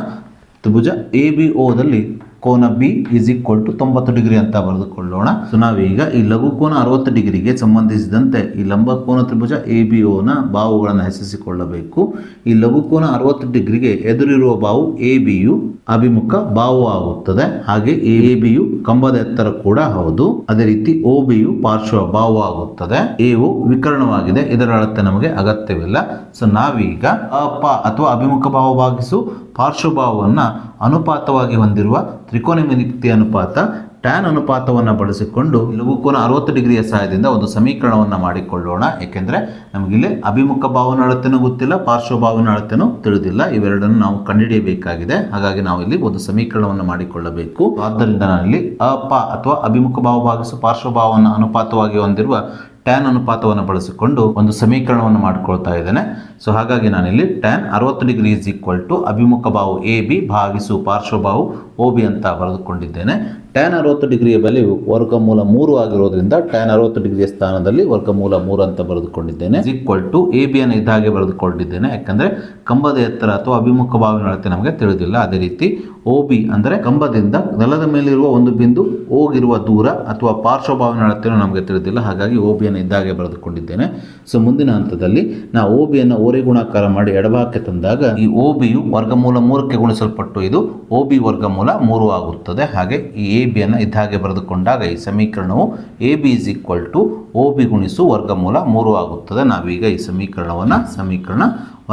Speaker 1: ತ್ರಿಭುಜ ಎ ಬಿ ಓದಲ್ಲಿ ಕೋನ ಬಿ ಇಸ್ ಈಕ್ವಲ್ ಟು ತೊಂಬತ್ತು ಡಿಗ್ರಿ ಅಂತ ಬರೆದುಕೊಳ್ಳೋಣ. ಸೊ ನಾವೀಗ ಈ ಲಘು ಕೋನ ಅರವತ್ತು ಡಿಗ್ರಿಗೆ ಸಂಬಂಧಿಸಿದಂತೆ ಈ ಲಂಬಕೋನ ತ್ರಿಭುಜ ಎ ಬಿ ಓನ ಬಾವುಗಳನ್ನು ಹೆಸರಿಸಿಕೊಳ್ಳಬೇಕು. ಈ ಲಘುಕೋನ ಅರವತ್ತು ಡಿಗ್ರಿಗೆ ಎದುರಿರುವ ಬಾವು ಎ ಬಿಯು ಅಭಿಮುಖ ಬಾವು ಆಗುತ್ತದೆ. ಹಾಗೆ ಎ ಬಿಯು ಕಂಬದ ಎತ್ತರ ಕೂಡ ಹೌದು. ಅದೇ ರೀತಿ ಒ ಬಿಯು ಪಾರ್ಶ್ವ ಬಾವು ಆಗುತ್ತದೆ. ಎವು ವಿಕರಣವಾಗಿದೆ. ಇದರ ಅಳತೆ ನಮಗೆ ಅಗತ್ಯವಿಲ್ಲ. ಸೊ ನಾವೀಗ ಅಪ ಅಥವಾ ಅಭಿಮುಖ ಬಾವು ಭಾಗಿಸು ಪಾರ್ಶ್ವಭಾವವನ್ನು ಅನುಪಾತವಾಗಿ ಹೊಂದಿರುವ ತ್ರಿಕೋನಮಿತಿ ಅನುಪಾತ ಟ್ಯಾನ್ ಅನುಪಾತವನ್ನು ಬಳಸಿಕೊಂಡು ಲಘುಕೋನ ಅರವತ್ತು ಡಿಗ್ರಿಯ ಸಹಾಯದಿಂದ ಒಂದು ಸಮೀಕರಣವನ್ನು ಮಾಡಿಕೊಳ್ಳೋಣ. ಏಕೆಂದರೆ ನಮಗಿಲ್ಲಿ ಅಭಿಮುಖ ಭಾವನ ಅಳತೆನೂ ಗೊತ್ತಿಲ್ಲ, ಪಾರ್ಶ್ವ ಭಾವನ ಅಳತೆನೂ ತಿಳಿದಿಲ್ಲ. ಇವೆರಡನ್ನು ನಾವು ಕಂಡುಹಿಡಿಯಬೇಕಾಗಿದೆ. ಹಾಗಾಗಿ ನಾವು ಇಲ್ಲಿ ಒಂದು ಸಮೀಕರಣವನ್ನು ಮಾಡಿಕೊಳ್ಳಬೇಕು. ಆದ್ದರಿಂದ ನಾನಿಲ್ಲಿ ಅಪ ಅಥವಾ ಅಭಿಮುಖ ಭಾವ ಭಾಗಿಸು ಪಾರ್ಶ್ವಭಾವವನ್ನು ಅನುಪಾತವಾಗಿ ಹೊಂದಿರುವ ಟ್ಯಾನ್ ಅನುಪಾತವನ್ನು ಬಳಸಿಕೊಂಡು ಒಂದು ಸಮೀಕರಣವನ್ನು ಮಾಡಿಕೊಳ್ತಾ ಇದ್ದೇನೆ. ಸೊ ಹಾಗಾಗಿ ನಾನಿಲ್ಲಿ ಟ್ಯಾನ್ ಅರವತ್ತು ಡಿಗ್ರಿ ಈಸ್ ಈಕ್ವಲ್ ಟು ಅಭಿಮುಖ ಬಾವು ಎ ಬಿ ಭಾಗಿಸು ಪಾರ್ಶ್ವಭಾವು ಓ ಬಿ ಅಂತ ಬರೆದುಕೊಂಡಿದ್ದೇನೆ. ಟ್ಯಾನ್ ಅರವತ್ತು ಡಿಗ್ರಿಯ ಬೆಲೆಯು ವರ್ಗಮೂಲ ಮೂರು ಆಗಿರೋದ್ರಿಂದ ಟ್ಯಾನ್ ಅರವತ್ತು ಡಿಗ್ರಿಯ ಸ್ಥಾನದಲ್ಲಿ ವರ್ಗಮೂಲ ಮೂರು ಅಂತ ಬರೆದುಕೊಂಡಿದ್ದೇನೆ. ಈಕ್ವಲ್ ಟು ಎ ಬಿ ಇದ್ದಾಗೆ ಬರೆದುಕೊಂಡಿದ್ದೇನೆ. ಯಾಕಂದರೆ ಕಂಬದ ಎತ್ತರ ಅಥವಾ ಅಭಿಮುಖ ಭಾವಿನ ಅಳತೆ ನಮಗೆ ತಿಳಿದಿಲ್ಲ. ಅದೇ ರೀತಿ ಓ ಬಿ ಅಂದರೆ ಕಂಬದಿಂದ ನೆಲದ ಮೇಲಿರುವ ಒಂದು ಬಿಂದು ಹೋಗಿರುವ ದೂರ ಅಥವಾ ಪಾರ್ಶ್ವಭಾವಿನ ಅಳತೆಯನ್ನು ನಮಗೆ ತಿಳಿದಿಲ್ಲ. ಹಾಗಾಗಿ ಓ ಬಿಯನ್ನು ಇದ್ದಾಗೆ ಬರೆದುಕೊಂಡಿದ್ದೇನೆ. ಸೊ ಮುಂದಿನ ಹಂತದಲ್ಲಿ ನಾವು ಓ ಬಿಯನ್ನು ಓರೆ ಗುಣಾಕಾರ ಮಾಡಿ ಎಡಭಾಗಕ್ಕೆ ತಂದಾಗ ಈ ಓ ಬಿಯು ವರ್ಗಮೂಲ ಮೂರಕ್ಕೆ ಗುಣಿಸಲ್ಪಟ್ಟು ಇದು ಓ ಬಿ ವರ್ಗಮೂಲ ಮೂರು ಆಗುತ್ತದೆ. ಹಾಗೆ ಈ ಎ ಬಿಯನ್ನು ಇದ್ದಾಗೆ ಬರೆದುಕೊಂಡಾಗ ಈ ಸಮೀಕರಣವು A B is equal to O B ಗುಣಿಸು ವರ್ಗಮೂಲ ಮೂರು ಆಗುತ್ತದೆ. ನಾವೀಗ ಈ ಸಮೀಕರಣವನ್ನು, ಸಮೀಕರಣ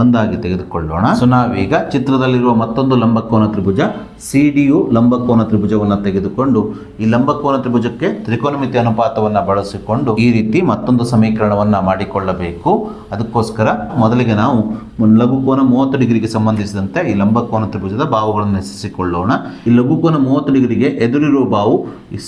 Speaker 1: ಒಂದಾಗಿ ತೆಗೆದುಕೊಳ್ಳೋಣ. ಸೊ ನಾವೀಗ ಚಿತ್ರದಲ್ಲಿರುವ ಮತ್ತೊಂದು ಲಂಬಕೋನ ತ್ರಿಭುಜ ಸಿ ಡಿ ಯು ಲಂಬಕೋನ ತ್ರಿಭುಜವನ್ನು ತೆಗೆದುಕೊಂಡು, ಈ ಲಂಬಕೋನ ತ್ರಿಭುಜಕ್ಕೆ ತ್ರಿಕೋನಮಿತಿ ಅನುಪಾತವನ್ನು ಬಳಸಿಕೊಂಡು ಈ ರೀತಿ ಮತ್ತೊಂದು ಸಮೀಕರಣವನ್ನು ಮಾಡಿಕೊಳ್ಳಬೇಕು. ಅದಕ್ಕೋಸ್ಕರ ಮೊದಲಿಗೆ ನಾವು ಲಘುಕೋನ ಮೂವತ್ತು ಡಿಗ್ರಿಗೆ ಸಂಬಂಧಿಸಿದಂತೆ ಈ ಲಂಬಕೋನ ತ್ರಿಭುಜದ ಭಾವಗಳನ್ನು ಹೆಸರಿಸಿಕೊಳ್ಳೋಣ ಈ ಲಘುಕೋನ ಮೂವತ್ತು ಡಿಗ್ರಿಗೆ ಎದುರಿರುವ ಬಾವು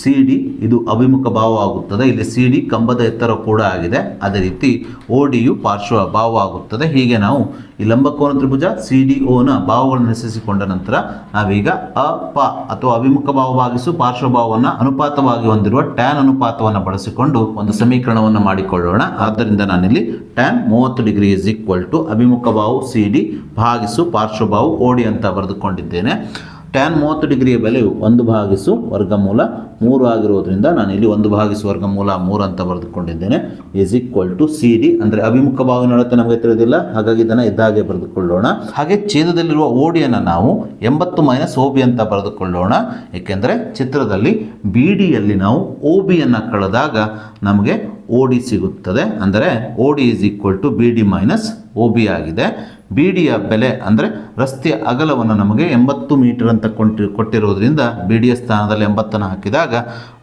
Speaker 1: ಸಿ ಡಿ ಇದು ಅಭಿಮುಖ ಭಾವ ಆಗುತ್ತದೆ. ಇಲ್ಲಿ ಸಿ ಡಿ ಕಂಬದ ಎತ್ತರ ಕೂಡ ಆಗಿದೆ. ಅದೇ ರೀತಿ ಓ ಡಿಯು ಪಾರ್ಶ್ವ ಭಾವ ಆಗುತ್ತದೆ. ಹೀಗೆ ನಾವು ಈ ಲಂಬಕೋನ ತ್ರಿಭುಜ ಸಿ ಡಿ ಓನ ಭಾವಗಳನ್ನು ಹೆಸರಿಸಿಕೊಂಡ ನಂತರ ನಾವೀಗ ಅ, ಪ ಅಥವಾ ಅಭಿಮುಖ ಭಾವ ಭಾಗಿಸು ಪಾರ್ಶ್ವಭಾವವನ್ನು ಅನುಪಾತವಾಗಿ ಹೊಂದಿರುವ ಟ್ಯಾನ್ ಅನುಪಾತವನ್ನು ಬಳಸಿಕೊಂಡು ಒಂದು ಸಮೀಕರಣವನ್ನು ಮಾಡಿಕೊಳ್ಳೋಣ. ಆದ್ದರಿಂದ ನಾನಿಲ್ಲಿ ಟ್ಯಾನ್ ಮೂವತ್ತು ಡಿಗ್ರಿ ಇಸ್ ಈಕ್ವಲ್ ಟು ಅಭಿಮುಖ ಬಾವು ಸಿ ಡಿ ಭಾಗಿಸು ಪಾರ್ಶ್ವಭಾವು ಓಡಿ ಅಂತ ಬರೆದುಕೊಂಡಿದ್ದೇನೆ. ಟ್ಯಾನ್ ಮೂವತ್ತು ಡಿಗ್ರಿಯ ಬೆಲೆಯು ಒಂದು ಭಾಗಿಸು ವರ್ಗಮೂಲ ಮೂರು ಆಗಿರೋದ್ರಿಂದ ನಾನು ಇಲ್ಲಿ ಒಂದು ಭಾಗಿಸು ವರ್ಗಮೂಲ ಮೂರು ಅಂತ ಬರೆದುಕೊಂಡಿದ್ದೇನೆ. Is equal to C D ಅಂದರೆ ಅಭಿಮುಖ ಭಾಗ ಅಳತೆ ನಮಗೆ ತಿಳಿದಿಲ್ಲ. ಹಾಗಾಗಿ ಇದನ್ನು ಇದ್ದಾಗೆ ಬರೆದುಕೊಳ್ಳೋಣ. ಹಾಗೆ ಛೇದದಲ್ಲಿರುವ ಓಡಿಯನ್ನು ನಾವು ಎಂಬತ್ತು ಮೈನಸ್ ಓ ಬಿ ಅಂತ ಬರೆದುಕೊಳ್ಳೋಣ. ಏಕೆಂದರೆ ಚಿತ್ರದಲ್ಲಿ ಬಿ ಡಿಯಲ್ಲಿ ನಾವು ಓ ಬಿಯನ್ನು ಕಳೆದಾಗ ನಮಗೆ ಓ ಡಿ ಸಿಗುತ್ತದೆ. ಅಂದರೆ O D is equal to B D minus O B ಆಗಿದೆ. ಬಿ ಡಿಯ ಬೆಲೆ ಅಂದರೆ ರಸ್ತೆಯ ಅಗಲವನ್ನು ನಮಗೆ ಎಂಬತ್ತು ಮೀಟರ್ ಅಂತ ಕೊಂಟಿ ಕೊಟ್ಟಿರೋದ್ರಿಂದ ಬಿಡಿಯ ಸ್ಥಾನದಲ್ಲಿ ಎಂಬತ್ತನ್ನು ಹಾಕಿದಾಗ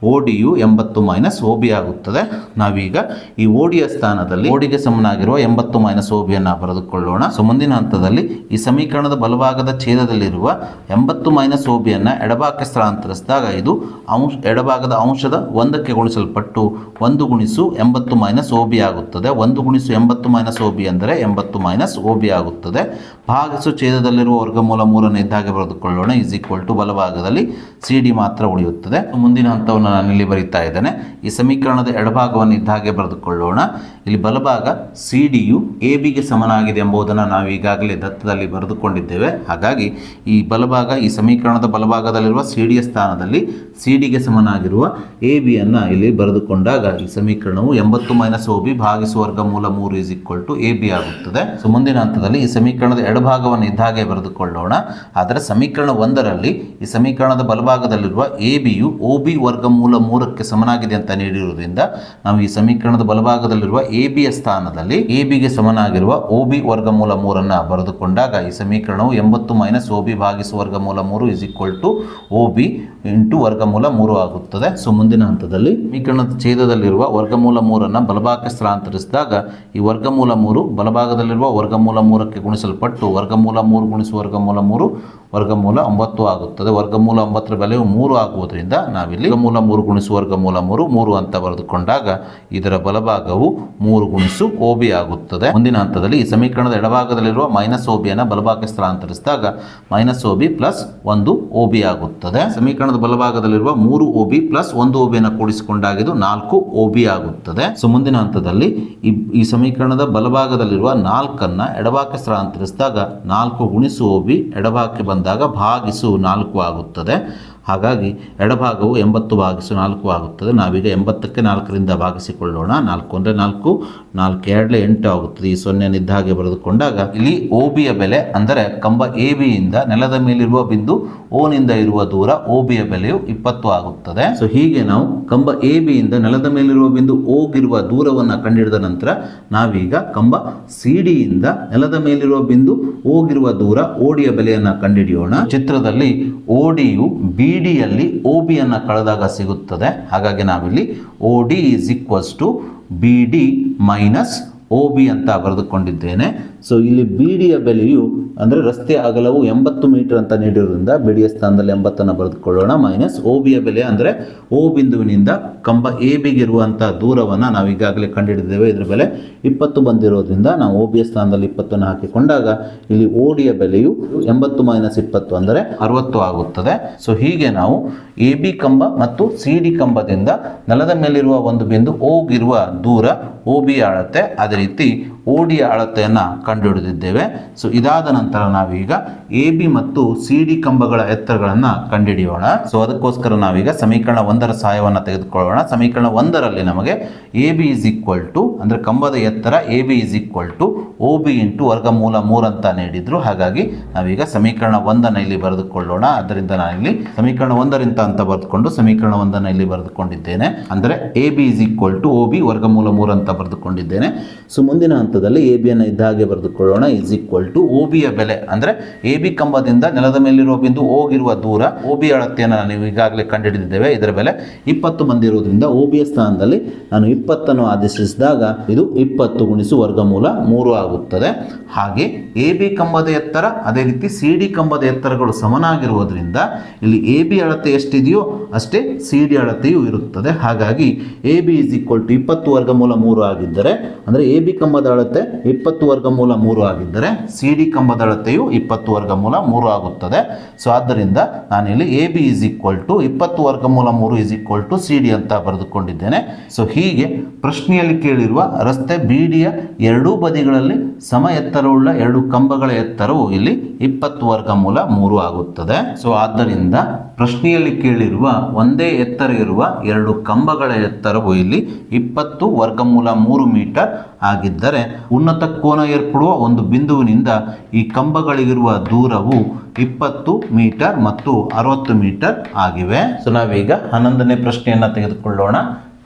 Speaker 1: ಓ ಡಿಯು ಎಂಬತ್ತು ಮೈನಸ್ ಓ ಬಿ ಆಗುತ್ತದೆ. ನಾವೀಗ ಈ ಓ ಡಿಯ ಸ್ಥಾನದಲ್ಲಿ ಓಡಿಗೆ ಸಮನಾಗಿರುವ ಎಂಬತ್ತು ಮೈನಸ್ ಓ ಬಿಯನ್ನು ಬರೆದುಕೊಳ್ಳೋಣ. ಸೊ, ಮುಂದಿನ ಹಂತದಲ್ಲಿ ಈ ಸಮೀಕರಣದ ಬಲಭಾಗದ ಛೇದದಲ್ಲಿರುವ ಎಂಬತ್ತು ಮೈನಸ್ ಓ ಬಿಯನ್ನು ಎಡಭಾಗಕ್ಕೆ ಸ್ಥಳಾಂತರಿಸಿದಾಗ ಇದು ಅಂಶ, ಎಡಭಾಗದ ಅಂಶದ ಒಂದಕ್ಕೆ ಗುಣಿಸಲ್ಪಟ್ಟು ಒಂದು ಗುಣಿಸು ಎಂಬತ್ತು ಮೈನಸ್ ಓ ಬಿ ಆಗುತ್ತದೆ. ಒಂದು ಗುಣಿಸು ಎಂಬತ್ತು ಮೈನಸ್ ಓ ಬಿ ಅಂದರೆ ಎಂಬತ್ತು ಮೈನಸ್ ಓ ಬಿ ಆಗುತ್ತದೆ. ಭಾಗಿಸು ಛೇದದಲ್ಲಿರುವ ವರ್ಗಮೂಲ ಮೂರನ್ನು ಇದ್ದಾಗೆ ಬರೆದುಕೊಳ್ಳೋಣ. ಇಸ್ ಈಕ್ವಲ್ ಟು ಬಲಭಾಗದಲ್ಲಿ ಸಿ ಮಾತ್ರ ಉಳಿಯುತ್ತದೆ. ಮುಂದಿನ ಹಂತವನ್ನು ನಾನು ಇಲ್ಲಿ ಬರೀತಾ ಇದ್ದೇನೆ. ಈ ಸಮೀಕರಣದ ಎಡಭಾಗವನ್ನು ಇದ್ದಾಗೆ ಬರೆದುಕೊಳ್ಳೋಣ. ಇಲ್ಲಿ ಬಲಭಾಗ ಸಿ ಡಿಯು ಎ ಬಿಗೆ ಸಮನಾಗಿದೆ ಎಂಬುದನ್ನು ನಾವು ಈಗಾಗಲೇ ದತ್ತದಲ್ಲಿ ಬರೆದುಕೊಂಡಿದ್ದೇವೆ. ಹಾಗಾಗಿ ಈ ಬಲಭಾಗ, ಈ ಸಮೀಕರಣದ ಬಲಭಾಗದಲ್ಲಿರುವ ಸಿ ಸ್ಥಾನದಲ್ಲಿ ಸಿ ಡಿಗೆ ಸಮನಾಗಿರುವ ಎ ಬಿಯನ್ನು ಇಲ್ಲಿ ಬರೆದುಕೊಂಡಾಗ ಈ ಸಮೀಕರಣವು ಎಂಬತ್ತು ಮೈನಸ್ ಓ ಬಿ ಭಾಗಿಸು ವರ್ಗಮೂಲ ಮೂರು is equal to A B ಆಗುತ್ತದೆ. ಸೊ ಮುಂದಿನ ಹಂತದಲ್ಲಿ ಈ ಸಮೀಕರಣದ ಎಡಭಾಗವನ್ನು ಇದ್ದಾಗೆ ಬರೆದುಕೊಳ್ಳೋಣ. ಆದರೆ ಸಮೀಕರಣ ಒಂದರಲ್ಲಿ ಈ ಸಮೀಕರಣದ ಬಲಭಾಗದಲ್ಲಿರುವ ಎ ಬಿಯು ಒ ಬಿ ವರ್ಗಮೂಲ ಮೂರಕ್ಕೆ ಸಮನಾಗಿದೆ ಅಂತ ನೀಡಿರುವುದರಿಂದ ನಾವು ಈ ಸಮೀಕರಣದ ಬಲಭಾಗದಲ್ಲಿರುವ ಎ ಬಿಯ ಸ್ಥಾನದಲ್ಲಿ ಎ ಬಿಗೆ ಸಮನಾಗಿರುವ ಒ ಬಿ ವರ್ಗಮೂಲ ಮೂರನ್ನು ಬರೆದುಕೊಂಡಾಗ ಈ ಸಮೀಕರಣವು ಎಂಬತ್ತು ಮೈನಸ್ ಒ ಬಿ ಭಾಗಿಸು ವರ್ಗಮೂಲ ಮೂರು is equal to O B into ವರ್ಗಮೂಲ ಮೂರು ಆಗುತ್ತದೆ. ಸೊ ಮುಂದಿನ ಹಂತದಲ್ಲಿ ಸಮೀಕರಣದ ಛೇದದಲ್ಲಿರುವ ವರ್ಗಮೂಲ ಮೂರನ್ನು ಬಲಭಾಗಕ್ಕೆ ಸ್ಥಳಾಂತರಿಸಿದಾಗ ಈ ವರ್ಗಮೂಲ ಮೂರು ಬಲಭಾಗದಲ್ಲಿರುವ ವರ್ಗಮೂಲ ಮೂರಕ್ಕೆ ಗುಣಿಸಲ್ಪಟ್ಟು ವರ್ಗಮೂಲ ಮೂರು ಗುಣಿಸು ವರ್ಗಮೂಲ ಮೂರು ವರ್ಗಮೂಲ ಒಂಬತ್ತು ಆಗುತ್ತದೆ. ವರ್ಗಮೂಲ ಒಂಬತ್ತರ ಬೆಲೆಯು ಮೂರು ಆಗುವುದರಿಂದ ನಾವಿಲ್ಲಿ ವರ್ಗಮೂಲ ಮೂರು ಗುಣಿಸು ವರ್ಗಮೂಲ ಮೂರು ಮೂರು ಅಂತ ಬರೆದುಕೊಂಡಾಗ ಇದರ ಬಲಭಾಗವು ಮೂರು ಗುಣಿಸು ಓಬಿ ಆಗುತ್ತದೆ. ಮುಂದಿನ ಹಂತದಲ್ಲಿ ಈ ಸಮೀಕರಣದ ಎಡಭಾಗದಲ್ಲಿರುವ ಮೈನಸ್ ಓಬಿಯನ್ನು ಬಲಭಾಗಕ್ಕೆ ಸ್ಥಳಾಂತರಿಸಿದಾಗ ಮೈನಸ್ ಓಬಿ ಪ್ಲಸ್ ಒಂದು ಓಬಿ ಆಗುತ್ತದೆ. ಸಮೀಕರಣದ ಬಲಭಾಗದಲ್ಲಿರುವ ಮೂರು ಓ ಬಿ ಪ್ಲಸ್ ಒಂದು ಓ ಬಿಯನ್ನು ಕೂಡಿಸಿಕೊಂಡಾಗಿದ್ದು ನಾಲ್ಕು ಓ ಬಿ ಆಗುತ್ತದೆ. ಸೊ ಮುಂದಿನ ಹಂತದಲ್ಲಿ ಈ ಸಮೀಕರಣದ ಬಲಭಾಗದಲ್ಲಿರುವ ನಾಲ್ಕನ್ನ ಎಡಭಾಗಕ್ಕೆ ಸ್ಥಳಾಂತರಿಸಿದಾಗ ನಾಲ್ಕು ಗುಣಿಸು ಓ ಬಿ ಎಡಭಾಗಕ್ಕೆ ಬಂದಾಗ ಭಾಗಿಸು ನಾಲ್ಕು ಆಗುತ್ತದೆ. ಹಾಗಾಗಿ ಎಡಭಾಗವು ಎಂಬತ್ತು ಭಾಗಿಸು ನಾಲ್ಕು ಆಗುತ್ತದೆ. ನಾವೀಗ ಎಂಬತ್ತಕ್ಕೆ ನಾಲ್ಕರಿಂದ ಭಾಗಿಸಿಕೊಳ್ಳೋಣ. ನಾಲ್ಕು ಅಂದರೆ ನಾಲ್ಕು ನಾಲ್ಕು ಎರಡಲೇ ಎಂಟು ಆಗುತ್ತದೆ. ಈ ಸೊನ್ನೆನಿದ್ದ ಹಾಗೆ ಬರೆದುಕೊಂಡಾಗ ಇಲ್ಲಿ ಓ ಬಿಯ ಬೆಲೆ ಅಂದರೆ ಕಂಬ ಎ ಬಿಯಿಂದ ನೆಲದ ಮೇಲಿರುವ ಬಿಂದು ಓನಿಂದ ಇರುವ ದೂರ ಓ ಬಿಯ ಬೆಲೆಯು ಇಪ್ಪತ್ತು ಆಗುತ್ತದೆ. ಸೊ ಹೀಗೆ ನಾವು ಕಂಬ ಎ ಬಿಯಿಂದ ನೆಲದ ಮೇಲಿರುವ ಬಿಂದು ಓಗಿರುವ ದೂರವನ್ನು ಕಂಡುಹಿಡಿದ ನಂತರ ನಾವೀಗ ಕಂಬ ಸಿ ಡಿಯಿಂದ ನೆಲದ ಮೇಲಿರುವ ಬಿಂದು ಓಗಿರುವ ದೂರ ಓಡಿಯ ಬೆಲೆಯನ್ನು ಕಂಡುಹಿಡಿಯೋಣ. ಚಿತ್ರದಲ್ಲಿ ಓಡಿಯು ಬಿ ಡಿಯಲ್ಲಿ ಬಿ ಬಿಯನ್ನು ಕಳೆದಾಗ ಸಿಗುತ್ತದೆ. ಹಾಗಾಗಿ ನಾವಿಲ್ಲಿ O D is equals to B D minus O B ಅಂತ ಬರೆದುಕೊಂಡಿದ್ದೇನೆ. ಸೊ ಇಲ್ಲಿ ಬಿ ಡಿಯ ಬೆಲೆಯು ಅಂದರೆ ರಸ್ತೆ ಅಗಲವು ಎಂಬತ್ತು ಮೀಟರ್ ಅಂತ ನೀಡಿರೋದ್ರಿಂದ ಬಿ ಡಿಯ ಸ್ಥಾನದಲ್ಲಿ ಎಂಬತ್ತನ್ನು ಬರೆದುಕೊಳ್ಳೋಣ. ಮೈನಸ್ ಓ ಬಿಯ ಬೆಲೆ ಅಂದರೆ ಓ ಬಿಂದುವಿನಿಂದ ಕಂಬ ಎ ಬಿಗೆ ಇರುವಂಥ ದೂರವನ್ನು ನಾವು ಈಗಾಗಲೇ ಕಂಡುಹಿಡಿದ್ದೇವೆ ಇದರ ಬೆಲೆ ಇಪ್ಪತ್ತು ಬಂದಿರೋದ್ರಿಂದ ನಾವು ಓ ಬಿಯ ಸ್ಥಾನದಲ್ಲಿ ಇಪ್ಪತ್ತನ್ನು ಹಾಕಿಕೊಂಡಾಗ ಇಲ್ಲಿ ಓ ಡಿಯ ಬೆಲೆಯು ಎಂಬತ್ತು ಮೈನಸ್ ಇಪ್ಪತ್ತು ಅಂದರೆ ಅರವತ್ತು ಆಗುತ್ತದೆ. ಸೊ ಹೀಗೆ ನಾವು ಎ ಬಿ ಕಂಬ ಮತ್ತು ಸಿ ಡಿ ಕಂಬದಿಂದ ನೆಲದ ಮೇಲಿರುವ ಒಂದು ಬಿಂದು ಓಗಿರುವ ದೂರ ಓ ಬಿ ಅಳತೆ ಅದೇ ರೀತಿ ಓ ಡಿ ಅಳತೆಯನ್ನು ಕಂಡುಹಿಡಿದಿದ್ದೇವೆ. ಸೊ ಇದಾದ ನಂತರ ನಾವೀಗ ಎ ಬಿ ಮತ್ತು ಸಿ ಡಿ ಕಂಬಗಳ ಎತ್ತರಗಳನ್ನು ಕಂಡುಹಿಡಿಯೋಣ. ಸೊ ಅದಕ್ಕೋಸ್ಕರ ನಾವೀಗ ಸಮೀಕರಣ ಒಂದರ ಸಹಾಯವನ್ನು ತೆಗೆದುಕೊಳ್ಳೋಣ. ಸಮೀಕರಣ ಒಂದರಲ್ಲಿ ನಮಗೆ A B is equal to ಅಂದರೆ ಕಂಬದ ಎತ್ತರ A B is equal to O B into ವರ್ಗಮೂಲ ಮೂರು ಅಂತ ನೀಡಿದ್ರು. ಹಾಗಾಗಿ ನಾವೀಗ ಸಮೀಕರಣ ಒಂದನ್ನು ಇಲ್ಲಿ ಬರೆದುಕೊಳ್ಳೋಣ. ಅದರಿಂದ ನಾನಿಲ್ಲಿ ಸಮೀಕರಣ ಒಂದರಿಂದ ಅಂತ ಬರೆದುಕೊಂಡು ಸಮೀಕರಣ ಒಂದನ್ನು ಇಲ್ಲಿ ಬರೆದುಕೊಂಡಿದ್ದೇನೆ. ಅಂದರೆ A B is equal to O B ವರ್ಗಮೂಲ ಮೂರು ಅಂತ ಬರೆದುಕೊಂಡಿದ್ದೇನೆ. ಸೊ ಮುಂದಿನ ಹಂತದಲ್ಲಿ ಎ ಇದ್ದ ಹಾಗೆ ಬರೆದುಕೊಳ್ಳೋಣ ಇಸ್ ಈಕ್ವಲ್ ಟು ಓ ಬಿಯ ಬೆಲೆ. ಅಂದರೆ ಎ ಬಿ ಕಂಬದಿಂದ ನೆಲದ ಮೇಲಿರುವ ಬಿಂದು ಹೋಗಿರುವ ದೂರ ಓ ಬಿ ಅಳತೆಯನ್ನು ನಾನು ಈಗಾಗಲೇ ಕಂಡುಹಿಡಿದಿದ್ದೇವೆ. ಇದರ ಬೆಲೆ ಇಪ್ಪತ್ತು ಬಂದಿರುವುದರಿಂದ ಓ ಬಿಯ ಸ್ಥಾನದಲ್ಲಿ ನಾನು ಇಪ್ಪತ್ತನ್ನು ಆದೇಶಿಸಿದಾಗ ಇದು ಇಪ್ಪತ್ತು ಗುಣಿಸು ವರ್ಗಮೂಲ ಮೂರು ಆಗುತ್ತದೆ. ಹಾಗೆ ಎ ಬಿ ಕಂಬದ ಎತ್ತರ, ಅದೇ ರೀತಿ ಸಿ ಡಿ ಕಂಬದ ಎತ್ತರಗಳು ಸಮನಾಗಿರುವುದರಿಂದ ಇಲ್ಲಿ ಎ ಬಿ ಅಳತೆ ಎಷ್ಟಿದೆಯೋ ಅಷ್ಟೇ ಸಿ ಡಿ ಅಳತೆಯೂ ಇರುತ್ತದೆ. ಹಾಗಾಗಿ A B is equal to ಇಪ್ಪತ್ತು ವರ್ಗಮೂಲ ಮೂರು ಆಗಿದ್ದರೆ, ಅಂದರೆ ಎ ಬಿ ಕಂಬದ ಅಳತೆ ಅಳತೆ ಇಪ್ಪತ್ತು ವರ್ಗಮೂಲ ಮೂರು ಆಗಿದ್ದರೆ ಸಿ ಡಿ ಕಂಬದ ಅಳತೆಯು ಇಪ್ಪತ್ತು ವರ್ಗಮೂಲ ಮೂರು ಆಗುತ್ತದೆ. ಸೊ ಆದ್ದರಿಂದ ನಾನಿಲ್ಲಿ A B is equal to ಇಪ್ಪತ್ತು ವರ್ಗಮೂಲ ಮೂರು is equal to C D ಅಂತ ಬರೆದುಕೊಂಡಿದ್ದೇನೆ. ಸೊ ಹೀಗೆ ಪ್ರಶ್ನೆಯಲ್ಲಿ ಕೇಳಿರುವ ರಸ್ತೆ ಬಿ ಡಿಯ ಎರಡೂ ಬದಿಗಳಲ್ಲಿ ಸಮ ಎತ್ತರವುಳ್ಳ ಎರಡು ಕಂಬಗಳ ಎತ್ತರವು ಇಲ್ಲಿ ಇಪ್ಪತ್ತು ವರ್ಗಮೂಲ ಮೂರು ಆಗುತ್ತದೆ. ಸೊ ಆದ್ದರಿಂದ ಪ್ರಶ್ನೆಯಲ್ಲಿ ಕೇಳಿರುವ ಒಂದೇ ಎತ್ತರ ಇರುವ ಎರಡು ಕಂಬಗಳ ಎತ್ತರವು ಇಲ್ಲಿ ಇಪ್ಪತ್ತು ವರ್ಗಮೂಲ ಮೂರು ಮೀಟರ್ ಆಗಿದ್ದರೆ ಉನ್ನತ ಕೋನ ಏರ್ಪಡುವ ಒಂದು ಬಿಂದುವಿನಿಂದ ಈ ಕಂಬಗಳಿಗಿರುವ ದೂರವು ಇಪ್ಪತ್ತು ಮೀಟರ್ ಮತ್ತು ಅರವತ್ತು ಮೀಟರ್ ಆಗಿವೆ. ಸೊ ನಾವೀಗ ಹನ್ನೊಂದನೇ ಪ್ರಶ್ನೆಯನ್ನು ತೆಗೆದುಕೊಳ್ಳೋಣ.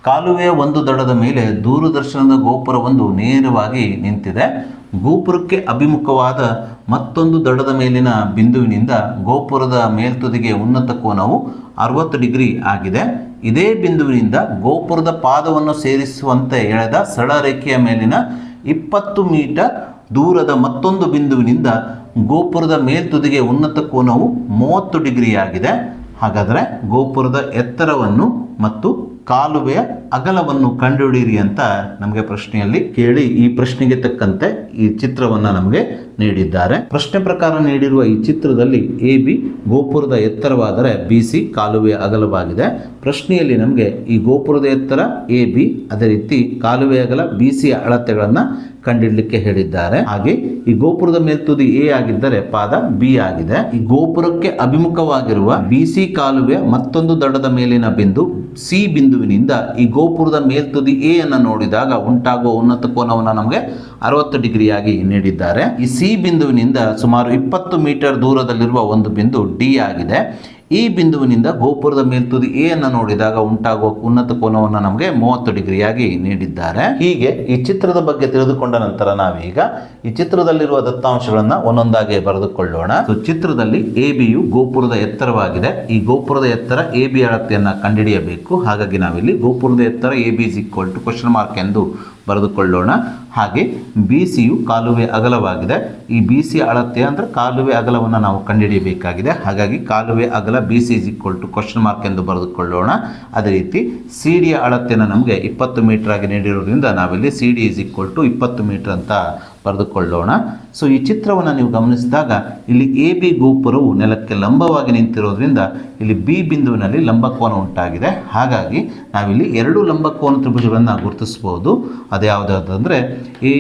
Speaker 1: ಕಾಲುವೆಯ ಒಂದು ದಡದ ಮೇಲೆ ದೂರದರ್ಶನದ ಗೋಪುರವೊಂದು ನೇರವಾಗಿ ನಿಂತಿದೆ. ಗೋಪುರಕ್ಕೆ ಅಭಿಮುಖವಾದ ಮತ್ತೊಂದು ದಡದ ಮೇಲಿನ ಬಿಂದುವಿನಿಂದ ಗೋಪುರದ ಮೇಲ್ತುದಿಗೆ ಉನ್ನತ ಕೋನವು ಅರವತ್ತು ಡಿಗ್ರಿ ಆಗಿದೆ. ಇದೇ ಬಿಂದುವಿನಿಂದ ಗೋಪುರದ ಪಾದವನ್ನು ಸೇರಿಸುವಂತೆ ಎಳೆದ ಸರಳ ರೇಖೆಯ ಮೇಲಿನ ಇಪ್ಪತ್ತು ಮೀಟರ್ ದೂರದ ಮತ್ತೊಂದು ಬಿಂದುವಿನಿಂದ ಗೋಪುರದ ಮೇಲ್ತುದಿಗೆ ಉನ್ನತ ಕೋನವು ಮೂವತ್ತು ಡಿಗ್ರಿ ಆಗಿದೆ ಹಾಗಾದರೆ ಗೋಪುರದ ಎತ್ತರವನ್ನು ಮತ್ತು ಕಾಲುವೆಯ ಅಗಲವನ್ನು ಕಂಡುಹಿಡಿಯಿರಿ ಅಂತ ನಮಗೆ ಪ್ರಶ್ನೆಯಲ್ಲಿ ಕೇಳಿ ಈ ಪ್ರಶ್ನೆಗೆ ತಕ್ಕಂತೆ ಈ ಚಿತ್ರವನ್ನು ನಮಗೆ ನೀಡಿದ್ದಾರೆ. ಪ್ರಶ್ನೆ ಪ್ರಕಾರ ನೀಡಿರುವ ಈ ಚಿತ್ರದಲ್ಲಿ ಎ, ಬಿ, ಗೋಪುರದ ಎತ್ತರವಾದರೆ ಬಿ, ಸಿ ಕಾಲುವೆಯ ಅಗಲವಾಗಿದೆ. ಪ್ರಶ್ನೆಯಲ್ಲಿ ನಮಗೆ ಈ ಗೋಪುರದ ಎತ್ತರ ಎ, ಬಿ, ಅದೇ ರೀತಿ ಕಾಲುವೆಯ ಅಗಲ ಬಿ ಸಿಯ ಅಳತೆಗಳನ್ನು ಕಂಡಿಡ್ಲಿಕ್ಕೆ ಹೇಳಿದ್ದಾರೆ. ಹಾಗೆ ಈ ಗೋಪುರದ ಮೇಲ್ತುದಿ ಎ ಆಗಿದ್ದರೆ ಪಾದ ಬಿ ಆಗಿದೆ. ಈ ಗೋಪುರಕ್ಕೆ ಅಭಿಮುಖವಾಗಿರುವ ಬಿಸಿ ಕಾಲುವೆ ಮತ್ತೊಂದು ದಡದ ಮೇಲಿನ ಬಿಂದು ಸಿ ಬಿಂದುವಿನಿಂದ ಈ ಗೋಪುರದ ಮೇಲ್ತುದಿ ಎ ಅನ್ನು ನೋಡಿದಾಗ ಉಂಟಾಗುವ ಉನ್ನತ ಕೋನವನ್ನು ನಮಗೆ ಅರವತ್ತು ಡಿಗ್ರಿಯಾಗಿ ನೀಡಿದ್ದಾರೆ. ಈ ಸಿ ಬಿಂದುವಿನಿಂದ ಸುಮಾರು ಇಪ್ಪತ್ತು ಮೀಟರ್ ದೂರದಲ್ಲಿರುವ ಒಂದು ಬಿಂದು ಡಿ ಆಗಿದೆ. ಈ ಬಿಂದುವಿನಿಂದ ಗೋಪುರದ ಮೇಲ್ತುದಿ ಎ ಅನ್ನು ನೋಡಿದಾಗ ಉಂಟಾಗುವ ಉನ್ನತ ಕೋನವನ್ನು ನಮಗೆ ಮೂವತ್ತು ಡಿಗ್ರಿಯಾಗಿ ನೀಡಿದ್ದಾರೆ. ಹೀಗೆ ಈ ಚಿತ್ರದ ಬಗ್ಗೆ ತಿಳಿದುಕೊಂಡ ನಂತರ ನಾವೀಗ ಈ ಚಿತ್ರದಲ್ಲಿರುವ ದತ್ತಾಂಶಗಳನ್ನು ಒಂದೊಂದಾಗಿ ಬರೆದುಕೊಳ್ಳೋಣ. ಸೊ ಚಿತ್ರದಲ್ಲಿ ಎ ಬಿಯು ಗೋಪುರದ ಎತ್ತರವಾಗಿದೆ. ಈ ಗೋಪುರದ ಎತ್ತರ ಎ ಬಿ ಅಳತೆಯನ್ನು ಕಂಡುಹಿಡಿಯಬೇಕು. ಹಾಗಾಗಿ ನಾವಿಲ್ಲಿ ಗೋಪುರದ ಎತ್ತರ A B is equal to question mark ಎಂದು ಬರೆದುಕೊಳ್ಳೋಣ. ಹಾಗೆ ಬಿ ಸಿಯು ಕಾಲುವೆ ಅಗಲವಾಗಿದೆ. ಈ ಬಿ ಸಿ ಅಳತೆ ಅಂದರೆ ಕಾಲುವೆ ಅಗಲವನ್ನು ನಾವು ಕಂಡುಹಿಡಿಯಬೇಕಾಗಿದೆ. ಹಾಗಾಗಿ ಕಾಲುವೆ ಅಗಲ B C equal to question mark ಎಂದು ಬರೆದುಕೊಳ್ಳೋಣ. ಅದೇ ರೀತಿ ಸಿ ಡಿಯ ಅಳತೆಯನ್ನು ನಮಗೆ ಇಪ್ಪತ್ತು ಮೀಟರ್ ಆಗಿ ನೀಡಿರೋದ್ರಿಂದ ನಾವಿಲ್ಲಿ C D is equal to ಇಪ್ಪತ್ತು ಮೀಟರ್ ಅಂತ ಬರೆದುಕೊಳ್ಳೋಣ ಸೊ ಈ ಚಿತ್ರವನ್ನು ನೀವು ಗಮನಿಸಿದಾಗ ಇಲ್ಲಿ ಎ ಬಿ ಗೋಪುರವು ನೆಲಕ್ಕೆ ಲಂಬವಾಗಿ ನಿಂತಿರೋದ್ರಿಂದ ಇಲ್ಲಿ ಬಿ ಬಿಂದುವಿನಲ್ಲಿ ಲಂಬಕೋನ ಉಂಟಾಗಿದೆ. ಹಾಗಾಗಿ ನಾವಿಲ್ಲಿ ಎರಡು ಲಂಬಕೋನ ತ್ರಿಭುಜಗಳನ್ನು ಗುರುತಿಸಬಹುದು. ಅದ್ಯಾವುದಾದಂದರೆ ಎ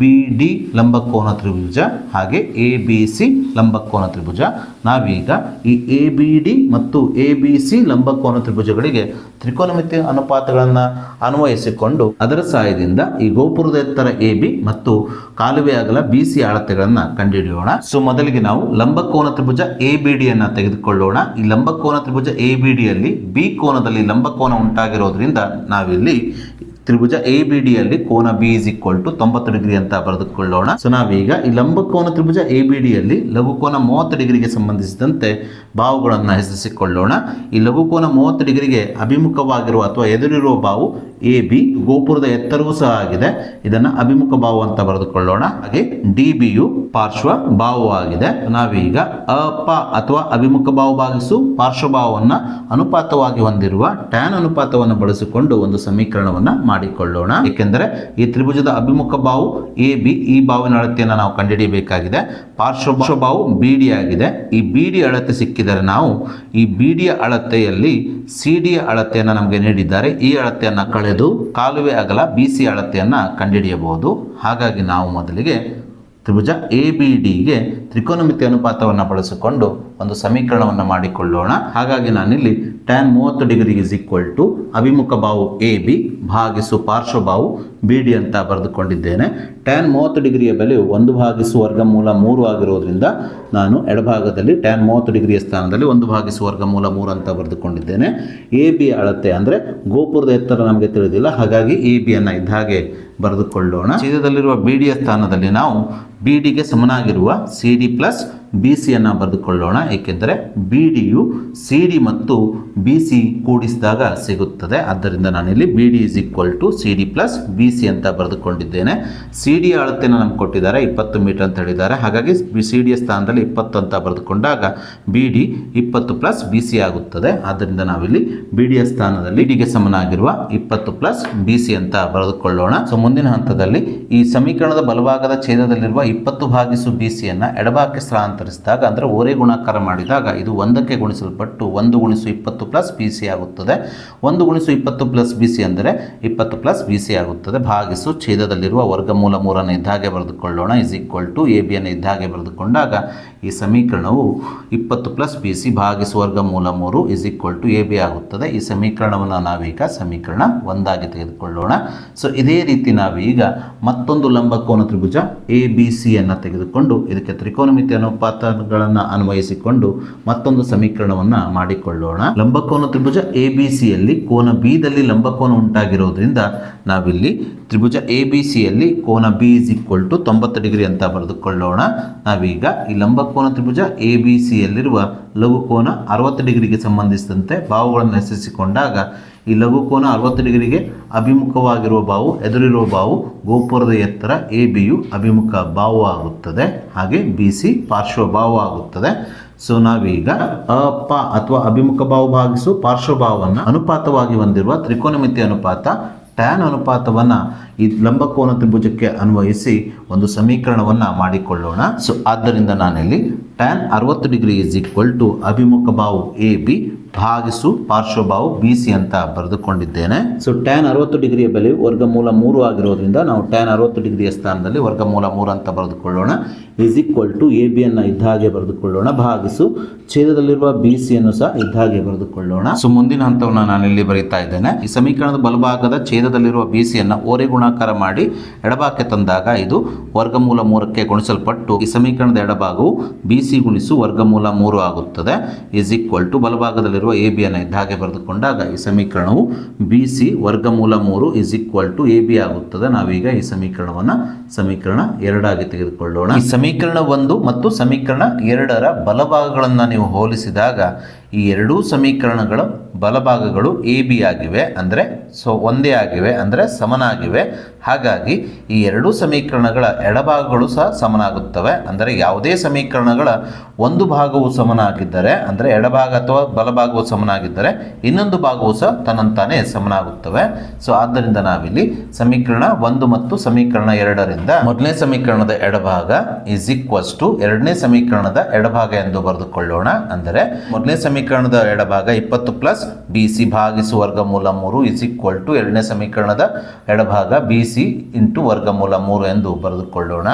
Speaker 1: ಬಿ ಡಿ ಲಂಬಕೋನ ತ್ರಿಭುಜ, ಹಾಗೆ ಎ ಬಿ ಸಿ ಲಂಬಕೋನ ತ್ರಿಭುಜ. ನಾವೀಗ ಈ ಎ ಬಿ ಡಿ ಮತ್ತು ಎ ಬಿ ಸಿ ಲಂಬಕೋನ ತ್ರಿಭುಜಗಳಿಗೆ ತ್ರಿಕೋನಮಿತಿ ಅನುಪಾತಗಳನ್ನು ಅನ್ವಯಿಸಿಕೊಂಡು ಅದರ ಸಹಾಯದಿಂದ ಈ ಗೋಪುರದ ಎತ್ತರ ಎ ಬಿ ಮತ್ತು ಕಾಲುವೆ ಅಗಲ ಬಿ ಸಿ ಅಳತೆಗಳನ್ನು ಕಂಡುಹಿಡಿಯೋಣ. ಸೊ ಮೊದಲಿಗೆ ನಾವು ಲಂಬಕೋನ ತ್ರಿಭುಜ ಎ ಬಿ ಡಿಯನ್ನು ತೆಗೆದುಕೊಳ್ಳೋಣ. ಈ ಲಂಬಕೋನ ತ್ರಿಭುಜ ಎ ಬಿ ಡಿಯಲ್ಲಿ ಬಿ ಕೋನದಲ್ಲಿ ಲಂಬಕೋನ ಉಂಟಾಗಿರೋದ್ರಿಂದ ನಾವಿಲ್ಲಿ ತ್ರಿಭುಜ ಎ ಬಿ ಡಿಯಲ್ಲಿ ಕೋನ ಬಿ ಇಸ್ ಈಕ್ವಲ್ ಟು ತೊಂಬತ್ತು ಡಿಗ್ರಿ ಅಂತ ಬರೆದುಕೊಳ್ಳೋಣ. ಸೊ ನಾವೀಗ ಈ ಲಂಬಕೋನ ತ್ರಿಭುಜ ಎ ಬಿ ಲಘು ಲಘುಕೋನ ಮೂವತ್ತು ಡಿಗ್ರಿಗೆ ಸಂಬಂಧಿಸಿದಂತೆ ಬಾವುಗಳನ್ನು ಹೆಸರಿಸಿಕೊಳ್ಳೋಣ. ಈ ಲಘುಕೋನ ಮೂವತ್ತು ಡಿಗ್ರಿಗೆ ಅಭಿಮುಖವಾಗಿರುವ ಅಥವಾ ಎದುರಿರುವ ಬಾವು ಎ ಬಿ ಗೋಪುರದ ಎತ್ತರವೂ ಸಹ ಆಗಿದೆ. ಇದನ್ನು ಅಭಿಮುಖ ಬಾವು ಅಂತ ಬರೆದುಕೊಳ್ಳೋಣ. ಹಾಗೆ ಡಿ ಬಿಯು ಪಾರ್ಶ್ವ ಬಾಹುವಾಗಿದೆ ನಾವೀಗ ಅಪ ಅಥವಾ ಅಭಿಮುಖ ಬಾವು ಭಾಗಿಸು ಪಾರ್ಶ್ವಭಾವವನ್ನು ಅನುಪಾತವಾಗಿ ಹೊಂದಿರುವ ಟ್ಯಾನ್ ಅನುಪಾತವನ್ನು ಬಳಸಿಕೊಂಡು ಒಂದು ಸಮೀಕರಣವನ್ನು ಮಾಡಿಕೊಳ್ಳೋಣ. ಏಕೆಂದರೆ ಈ ತ್ರಿಭುಜದ ಅಭಿಮುಖ ಬಾವು ಎ ಬಿ ಈ ಬಾವಿನ ಅಳತೆಯನ್ನು ನಾವು ಕಂಡುಹಿಡಿಯಬೇಕಾಗಿದೆ. ಪಾರ್ಶ್ವ ಬಾವು ಬಿ ಡಿ ಆಗಿದೆ. ಈ ಬಿ ಡಿ ಅಳತೆ ಸಿಕ್ಕಿದರೆ ನಾವು ಈ ಬಿ ಡಿಯ ಅಳತೆಯಲ್ಲಿ ಸಿ ಡಿಯ ಅಳತೆಯನ್ನು ನಮಗೆ ನೀಡಿದ್ದಾರೆ. ಈ ಅಳತೆಯನ್ನು ಕಳೆದು ಕಾಲುವೆ ಅಗಲ ಬಿ ಸಿ ಅಳತೆಯನ್ನು ಕಂಡುಹಿಡಿಯಬಹುದು. ಹಾಗಾಗಿ ನಾವು ಮೊದಲಿಗೆ ತ್ರಿಭುಜ ಎ ಬಿ ಡಿಗೆ ತ್ರಿಕೋನಮಿತಿ ಅನುಪಾತವನ್ನು ಬಳಸಿಕೊಂಡು ಒಂದು ಸಮೀಕರಣವನ್ನು ಮಾಡಿಕೊಳ್ಳೋಣ. ಹಾಗಾಗಿ ನಾನಿಲ್ಲಿ ಟ್ಯಾನ್ ಮೂವತ್ತು ಡಿಗ್ರಿ ಇಸ್ ಈಕ್ವಲ್ ಟು ಅಭಿಮುಖ ಬಾವು ಎ ಬಿ ಭಾಗಿಸು ಪಾರ್ಶ್ವ ಬಾವು ಬಿ ಡಿ ಅಂತ ಬರೆದುಕೊಂಡಿದ್ದೇನೆ. ಟ್ಯಾನ್ ಮೂವತ್ತು ಡಿಗ್ರಿಯ ಬೆಲೆಯು ಒಂದು ಭಾಗಿಸು ವರ್ಗಮೂಲ ಮೂರು ಆಗಿರೋದ್ರಿಂದ ನಾನು ಎಡಭಾಗದಲ್ಲಿ ಟ್ಯಾನ್ ಮೂವತ್ತು ಡಿಗ್ರಿಯ ಸ್ಥಾನದಲ್ಲಿ ಒಂದು ಭಾಗಿಸು ವರ್ಗಮೂಲ ಮೂರು ಅಂತ ಬರೆದುಕೊಂಡಿದ್ದೇನೆ. ಎ ಬಿ ಅಳತೆ ಅಂದರೆ ಗೋಪುರದ ಎತ್ತರ ನಮಗೆ ತಿಳಿದಿಲ್ಲ. ಹಾಗಾಗಿ ಎ ಬಿಯನ್ನು ಇದ್ದ ಹಾಗೆ ಬರೆದುಕೊಳ್ಳೋಣ. ಛೇದದಲ್ಲಿರುವ ಬಿ ಸ್ಥಾನದಲ್ಲಿ ನಾವು ಬಿ ಡಿಗೆ ಸಮನಾಗಿರುವ ಸಿ ಡಿ ಪ್ಲಸ್ ಬಿ ಸಿಯನ್ನು ಬರೆದುಕೊಳ್ಳೋಣ, ಏಕೆಂದರೆ ಬಿ ಡಿಯು ಸಿ ಡಿ ಮತ್ತು ಬಿ ಸಿ ಕೂಡಿಸಿದಾಗ ಸಿಗುತ್ತದೆ. ಆದ್ದರಿಂದ ನಾನಿಲ್ಲಿ B D is equal to C D plus B C ಅಂತ ಬರೆದುಕೊಂಡಿದ್ದೇನೆ. ಸಿ ಡಿ ಅಳತೆಯನ್ನು ನಮ್ಗೆ ಕೊಟ್ಟಿದ್ದಾರೆ, ಇಪ್ಪತ್ತು ಮೀಟರ್ ಅಂತ ಹೇಳಿದ್ದಾರೆ. ಹಾಗಾಗಿ ಸಿ ಡಿಯ ಸ್ಥಾನದಲ್ಲಿ ಇಪ್ಪತ್ತು ಅಂತ ಬರೆದುಕೊಂಡಾಗ ಬಿ ಡಿ ಇಪ್ಪತ್ತು ಪ್ಲಸ್ ಬಿ ಸಿ ಆಗುತ್ತದೆ. ಆದ್ದರಿಂದ ನಾವಿಲ್ಲಿ ಬಿ ಡಿಯ ಸ್ಥಾನದಲ್ಲಿ ಡಿಗೆ ಸಮನಾಗಿರುವ ಇಪ್ಪತ್ತು ಪ್ಲಸ್ ಬಿ ಸಿ ಅಂತ ಬರೆದುಕೊಳ್ಳೋಣ. ಸೊ ಮುಂದಿನ ಹಂತದಲ್ಲಿ ಈ ಸಮೀಕರಣದ ಬಲಭಾಗದ ಛೇದದಲ್ಲಿರುವ ಇಪ್ಪತ್ತು ಭಾಗಿಸು ಬಿ ಸಿಯನ್ನು ಎಡಭಾಗಕ್ಕೆ ಸ್ಥಳಾಂತರಿಸಿದಾಗ ಅಂದರೆ ಓರೆ ಗುಣಾಕಾರ ಮಾಡಿದಾಗ ಇದು ಒಂದಕ್ಕೆ ಗುಣಿಸಲ್ಪಟ್ಟು ಒಂದು ಗುಣಿಸು ಇಪ್ಪತ್ತು ಪ್ಲಸ್ ಬಿ ಸಿ ಆಗುತ್ತದೆ. ಒಂದು ಗುಣಿಸು ಇಪ್ಪತ್ತು ಪ್ಲಸ್ ಬಿ ಸಿ ಅಂದರೆ ಇಪ್ಪತ್ತು ಪ್ಲಸ್ ಬಿ ಸಿ ಆಗುತ್ತದೆ. ಭಾಗಿಸು ಛೇದದಲ್ಲಿರುವ ವರ್ಗಮೂಲ ಮೂರನ್ನು ಇದ್ದಾಗೆ ಬರೆದುಕೊಳ್ಳೋಣ. ಇಸ್ ಈಕ್ವಲ್ ಟು ಎ ಬಿಯನ್ನು ಇದ್ದಾಗೆ ಬರೆದುಕೊಂಡಾಗ ಈ ಸಮೀಕರಣವು ಇಪ್ಪತ್ತು ಪ್ಲಸ್ ಬಿ ಸಿ ಭಾಗಿಸು ವರ್ಗಮೂಲ ಮೂರು is equal to A B ಆಗುತ್ತದೆ. ಈ ಸಮೀಕರಣವನ್ನು ನಾವೀಗ ಸಮೀಕರಣ ಒಂದಾಗಿ ತೆಗೆದುಕೊಳ್ಳೋಣ. ಸೊ ಇದೇ ರೀತಿ ನಾವೀಗ ಮತ್ತೊಂದು ಲಂಬಕೋನ ತ್ರಿಭುಜ ಎ ಬಿ ಸಿಯನ್ನು ತೆಗೆದುಕೊಂಡು ಇದಕ್ಕೆ ತ್ರಿಕೋನಮಿತಿ ಅನುಪಾತಗಳನ್ನು ಅನ್ವಯಿಸಿಕೊಂಡು ಮತ್ತೊಂದು ಸಮೀಕರಣವನ್ನು ಮಾಡಿಕೊಳ್ಳೋಣ. ಲಂಬಕೋನ ತ್ರಿಭುಜ ಎ ಬಿ ಸಿಯಲ್ಲಿ ಕೋನ ಬಿದಲ್ಲಿ ಲಂಬಕೋನ ಉಂಟಾಗಿರೋದ್ರಿಂದ ನಾವಿಲ್ಲಿ ತ್ರಿಭುಜ ಎ ಬಿ ಸಿಯಲ್ಲಿ ಕೋನ ಬಿ ಇಸ್ ಈಕ್ವಲ್ ಟು ತೊಂಬತ್ತು ಡಿಗ್ರಿ ಅಂತ ಬರೆದುಕೊಳ್ಳೋಣ. ನಾವೀಗ ಈ ಲಂಬಕೋನ ತ್ರಿಭುಜ ಎ ಬಿ ಸಿಯಲ್ಲಿರುವ ಲಘುಕೋನ ಅರವತ್ತು ಡಿಗ್ರಿಗೆ ಸಂಬಂಧಿಸಿದಂತೆ ಭಾವಗಳನ್ನು ಹೆಸರಿಸಿಕೊಂಡಾಗ ಈ ಲಘುಕೋನ ಅರವತ್ತು ಡಿಗ್ರಿಗೆ ಅಭಿಮುಖವಾಗಿರುವ ಬಾವು, ಎದುರಿರುವ ಬಾವು, ಗೋಪುರದ ಎತ್ತರ ಎ ಬಿಯು ಅಭಿಮುಖ ಬಾವು ಆಗುತ್ತದೆ. ಹಾಗೆ ಬಿ ಸಿ ಪಾರ್ಶ್ವ ಬಾವು ಆಗುತ್ತದೆ. ಸೊ ನಾವೀಗ ಅಪ ಅಥವಾ ಅಭಿಮುಖ ಬಾವು ಭಾಗಿಸು ಪಾರ್ಶ್ವಭಾವವನ್ನು ಅನುಪಾತವಾಗಿ ಹೊಂದಿರುವ ತ್ರಿಕೋನಮಿತಿ ಅನುಪಾತ ಟ್ಯಾನ್ ಅನುಪಾತವನ್ನು ಈ ಲಂಬಕೋನ ತ್ರಿಭುಜಕ್ಕೆ ಅನ್ವಯಿಸಿ ಒಂದು ಸಮೀಕರಣವನ್ನು ಮಾಡಿಕೊಳ್ಳೋಣ. ಸೊ ಆದ್ದರಿಂದ ನಾನಿಲ್ಲಿ ಟ್ಯಾನ್ ಅರವತ್ತು ಡಿಗ್ರಿ ಇಸ್ ಈಕ್ವಲ್ ಟು ಅಭಿಮುಖ ಬಾವು ಎ ಬಿ ಭಾಗಿಸು ಪಾರ್ಶ್ವಭಾವು ಬಿ ಸಿ ಅಂತ ಬರೆದುಕೊಂಡಿದ್ದೇನೆ. ಸೊ ಟ್ಯಾನ್ ಅರವತ್ತು ಡಿಗ್ರಿಯ ಬೆಲೆ ವರ್ಗಮೂಲ ಮೂರು ಆಗಿರೋದ್ರಿಂದ ನಾವು ಟ್ಯಾನ್ ಅರವತ್ತು ಡಿಗ್ರಿಯ ಸ್ಥಾನದಲ್ಲಿ ವರ್ಗಮೂಲ ಮೂರು ಅಂತ ಬರೆದುಕೊಳ್ಳೋಣ. ಇಸ್ ಈಕ್ವಲ್ ಟು ಎ ಬಿಯನ್ನು ಇದ್ದ ಹಾಗೆ ಬರೆದುಕೊಳ್ಳೋಣ. ಭಾಗಿಸು. ಛೇದದಲ್ಲಿರುವ ಬಿ ಸಿಯನ್ನು ಸಹ ಇದ್ದಾಗೆ ಬರೆದುಕೊಳ್ಳೋಣ. ಸೊ ಮುಂದಿನ ಹಂತವನ್ನು ನಾನಿಲ್ಲಿ ಬರೀತಾ ಇದ್ದೇನೆ. ಈ ಸಮೀಕರಣದ ಬಲಭಾಗದ ಛೇದದಲ್ಲಿರುವ ಬಿ ಸಿಯನ್ನು ಓರೆ ಗುಣಾಕಾರ ಮಾಡಿ ಎಡಭಾಗಕ್ಕೆ ತಂದಾಗ ಇದು ವರ್ಗಮೂಲ ಮೂರಕ್ಕೆ ಗುಣಿಸಲ್ಪಟ್ಟು ಈ ಸಮೀಕರಣದ ಎಡಭಾಗವು ಬಿ ಸಿ ಗುಣಿಸು ವರ್ಗಮೂಲ ಮೂರು ಆಗುತ್ತದೆ. ಇಸ್ ಈಕ್ವಲ್ ಟು ಬಲಭಾಗದಲ್ಲಿರುವ ಎ ಬಿಯನ್ನು ಇದ್ದ ಹಾಗೆ ಬರೆದುಕೊಂಡಾಗ ಈ ಸಮೀಕರಣವು ಬಿ ಸಿ ವರ್ಗಮೂಲ ಮೂರು is equal to A B ಆಗುತ್ತದೆ. ನಾವೀಗ ಈ ಸಮೀಕರಣವನ್ನು ಸಮೀಕರಣ ಎರಡಾಗಿ ತೆಗೆದುಕೊಳ್ಳೋಣ. ಈ ಸಮೀಕರಣ ಒಂದು ಮತ್ತು ಸಮೀಕರಣ ಎರಡರ ಬಲಭಾಗಗಳನ್ನು ನೀವು ಹೋಲಿಸಿದಾಗ ಈ ಎರಡೂ ಸಮೀಕರಣಗಳ ಬಲಭಾಗಗಳು ಎ ಬಿ ಆಗಿವೆ. ಅಂದರೆ ಸೊ ಒಂದೇ ಆಗಿವೆ ಅಂದರೆ ಸಮನಾಗಿವೆ. ಹಾಗಾಗಿ ಈ ಎರಡೂ ಸಮೀಕರಣಗಳ ಎಡಭಾಗಗಳು ಸಹ ಸಮನಾಗುತ್ತವೆ. ಅಂದರೆ ಯಾವುದೇ ಸಮೀಕರಣಗಳ ಒಂದು ಭಾಗವು ಸಮನಾಗಿದ್ದರೆ, ಅಂದರೆ ಎಡಭಾಗ ಅಥವಾ ಬಲಭಾಗವು ಸಮನಾಗಿದ್ದರೆ, ಇನ್ನೊಂದು ಭಾಗವು ಸಹ ತನ್ನಂತಾನೇ ಸಮನಾಗುತ್ತವೆ. ಸೊ ಆದ್ದರಿಂದ ನಾವಿಲ್ಲಿ ಸಮೀಕರಣ ಒಂದು ಮತ್ತು ಸಮೀಕರಣ ಎರಡರಿಂದ ಮೊದಲನೇ ಸಮೀಕರಣದ ಎಡಭಾಗ ಈಸ್ ಈಕ್ವಲ್ಸ್ ಟು ಎರಡನೇ ಸಮೀಕರಣದ ಎಡಭಾಗ ಎಂದು ಬರೆದುಕೊಳ್ಳೋಣ. ಅಂದರೆ ಮೊದಲನೇ ಸಮೀಕರಣದ ಎಡಭಾಗ ಇಪ್ಪತ್ತು ಪ್ಲಸ್ ಬಿ ಸಿ ಭಾಗಿಸು ವರ್ಗಮೂಲ ಮೂರು ಈಸ್ ಟು ಎರಡನೇ ಸಮೀಕರಣದ ಎಡಭಾಗ ಬಿ ಸಿ ಇಂಟು ವರ್ಗಮೂಲ ಮೂರು ಎಂದು ಬರೆದುಕೊಳ್ಳೋಣ.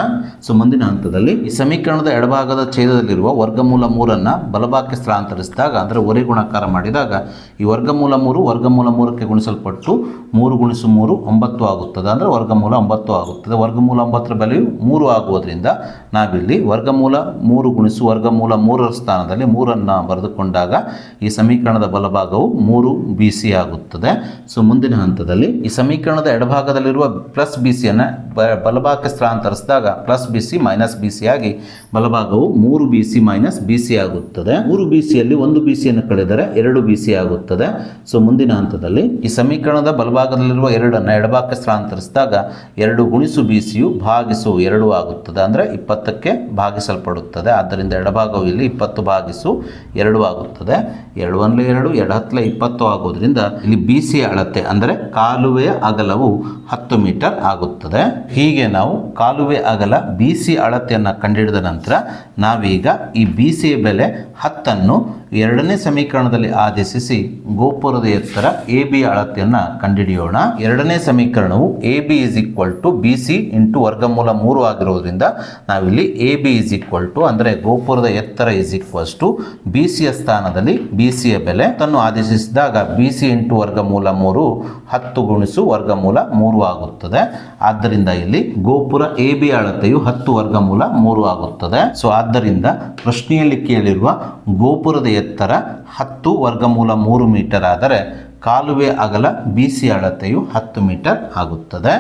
Speaker 1: ಸೊ ಮುಂದಿನ ಹಂತದಲ್ಲಿ ಈ ಸಮೀಕರಣದ ಎಡಭಾಗದ ಛೇದದಲ್ಲಿರುವ ವರ್ಗಮೂಲ ಮೂರನ್ನು ಬಲಭಾಗಕ್ಕೆ ಸ್ಥಳಾಂತರಿಸಿದಾಗ, ಅಂದರೆ ಒರೆ ಗುಣಾಕಾರ ಮಾಡಿದಾಗ, ಈ ವರ್ಗಮೂಲ ಮೂರು ವರ್ಗಮೂಲ ಮೂರಕ್ಕೆ ಗುಣಿಸಲ್ಪಟ್ಟು ಮೂರು ಗುಣಿಸು ಮೂರು ಒಂಬತ್ತು ಆಗುತ್ತದೆ. ಅಂದರೆ ವರ್ಗಮೂಲ ಒಂಬತ್ತು ಆಗುತ್ತದೆ. ವರ್ಗಮೂಲ ಒಂಬತ್ತರ ಬೆಲೆಯು ಮೂರು ಆಗುವುದರಿಂದ ನಾವಿಲ್ಲಿ ವರ್ಗಮೂಲ ಮೂರು ಗುಣಿಸು ವರ್ಗಮೂಲ ಮೂರರ ಸ್ಥಾನದಲ್ಲಿ ಮೂರನ್ನು ಬರೆದುಕೊಂಡಾಗ ಈ ಸಮೀಕರಣದ ಬಲಭಾಗವು ಮೂರು ಬಿ ಸಿ ಆಗುತ್ತದೆ. ಸೊ ಮುಂದಿನ ಹಂತದಲ್ಲಿ ಈ ಸಮೀಕರಣದ ಎಡಭಾಗದಲ್ಲಿರುವ ಪ್ಲಸ್ ಬಿ ಸಿಯನ್ನು ಬಲಭಾಗಕ್ಕೆ ಸ್ಥಳಾಂತರಿಸಿದಾಗ plus B C minus B C ಆಗಿ ಬಲಭಾಗವು ಮೂರು B C minus B C ಆಗುತ್ತದೆ ಮೂರು ಬಿ ಸಿಯಲ್ಲಿ ಒಂದು ಬಿ ಸಿಯನ್ನು ಕಳೆದರೆ ಎರಡು ಬಿ ಸಿ ಆಗುತ್ತದೆ ಸೊ ಮುಂದಿನ ಹಂತದಲ್ಲಿ ಈ ಸಮೀಕರಣದ ಬಲಭಾಗದಲ್ಲಿರುವ ಎರಡನ್ನು ಎಡಭಾಗಕ್ಕೆ ಸ್ಥಳಾಂತರಿಸಿದಾಗ ಎರಡು ಗುಣಿಸು ಬಿ ಸಿಯು ಭಾಗಿಸು ಎರಡು ಆಗುತ್ತದೆ ಅಂದರೆ ಇಪ್ಪತ್ತಕ್ಕೆ ಭಾಗಿಸಲ್ಪಡುತ್ತದೆ ಆದ್ದರಿಂದ ಎಡಭಾಗವು ಇಲ್ಲಿ ಇಪ್ಪತ್ತು ಭಾಗಿಸು ಎರಡು ಆಗುತ್ತದೆ ಎರಡು ಒಂದಲೇ ಎರಡು ಎರಡು ಹತ್ತಲೇ ಇಪ್ಪತ್ತು ಆಗೋದ್ರಿಂದ ಇಲ್ಲಿ ಬಿ ಸಿ ಅಳತೆ ಅಂದರೆ ಕಾಲುವೆಯ ಅಗಲವು ಹತ್ತು ಮೀಟರ್ ಆಗುತ್ತದೆ. ಹೀಗೆ ನಾವು ಕಾಲುವೆ ಅಗಲ ಬಿ ಸಿ ಅಳತೆಯನ್ನು ಕಂಡುಹಿಡಿದ ನಂತರ ನಾವೀಗ ಈ ಬಿ ಸಿ ಬೆಲೆ ಹತ್ತನ್ನು ಎರಡನೇ ಸಮೀಕರಣದಲ್ಲಿ ಆದೇಶಿಸಿ ಗೋಪುರದ ಎತ್ತರ ಎ ಬಿ ಅಳತೆಯನ್ನು ಕಂಡುಹಿಡಿಯೋಣ. ಎರಡನೇ ಸಮೀಕರಣವು A B is equal to B C into ವರ್ಗಮೂಲ ಮೂರು ಆಗಿರೋದ್ರಿಂದ ನಾವಿಲ್ಲಿ A B is equal to ಅಂದರೆ ಗೋಪುರದ ಎತ್ತರ ಇಸ್ ಈಕ್ವಲ್ಸ್ ಟು ಬಿ ಸಿಯ ಸ್ಥಾನದಲ್ಲಿ ಬಿ ಸಿಯ ಬೆಲೆ. ತನ್ನು ಆದೇಶಿಸಿದಾಗ ಬಿ ಸಿ ಇಂಟು ವರ್ಗಮೂಲ ಮೂರು ಹತ್ತು ಗುಣಿಸು ವರ್ಗಮೂಲ ಮೂರು ಆಗುತ್ತದೆ. ಆದ್ದರಿಂದ ಇಲ್ಲಿ ಗೋಪುರ ಎ ಬಿ ಅಳತೆಯು ಹತ್ತು ವರ್ಗಮೂಲ ಮೂರು ಆಗುತ್ತದೆ. ಸೊ ಆದ್ದರಿಂದ ಪ್ರಶ್ನೆಯಲ್ಲಿ ಕೇಳಿರುವ ಗೋಪುರದ ಎತ್ತರ ಹತ್ತು ವರ್ಗಮೂಲ ಮೂರು ಮೀಟರ್ ಆದರೆ ಕಾಲುವೆ ಅಗಲ ಬಿ ಸಿ ಅಳತೆಯು ಹತ್ತು ಮೀಟರ್ ಆಗುತ್ತದೆ.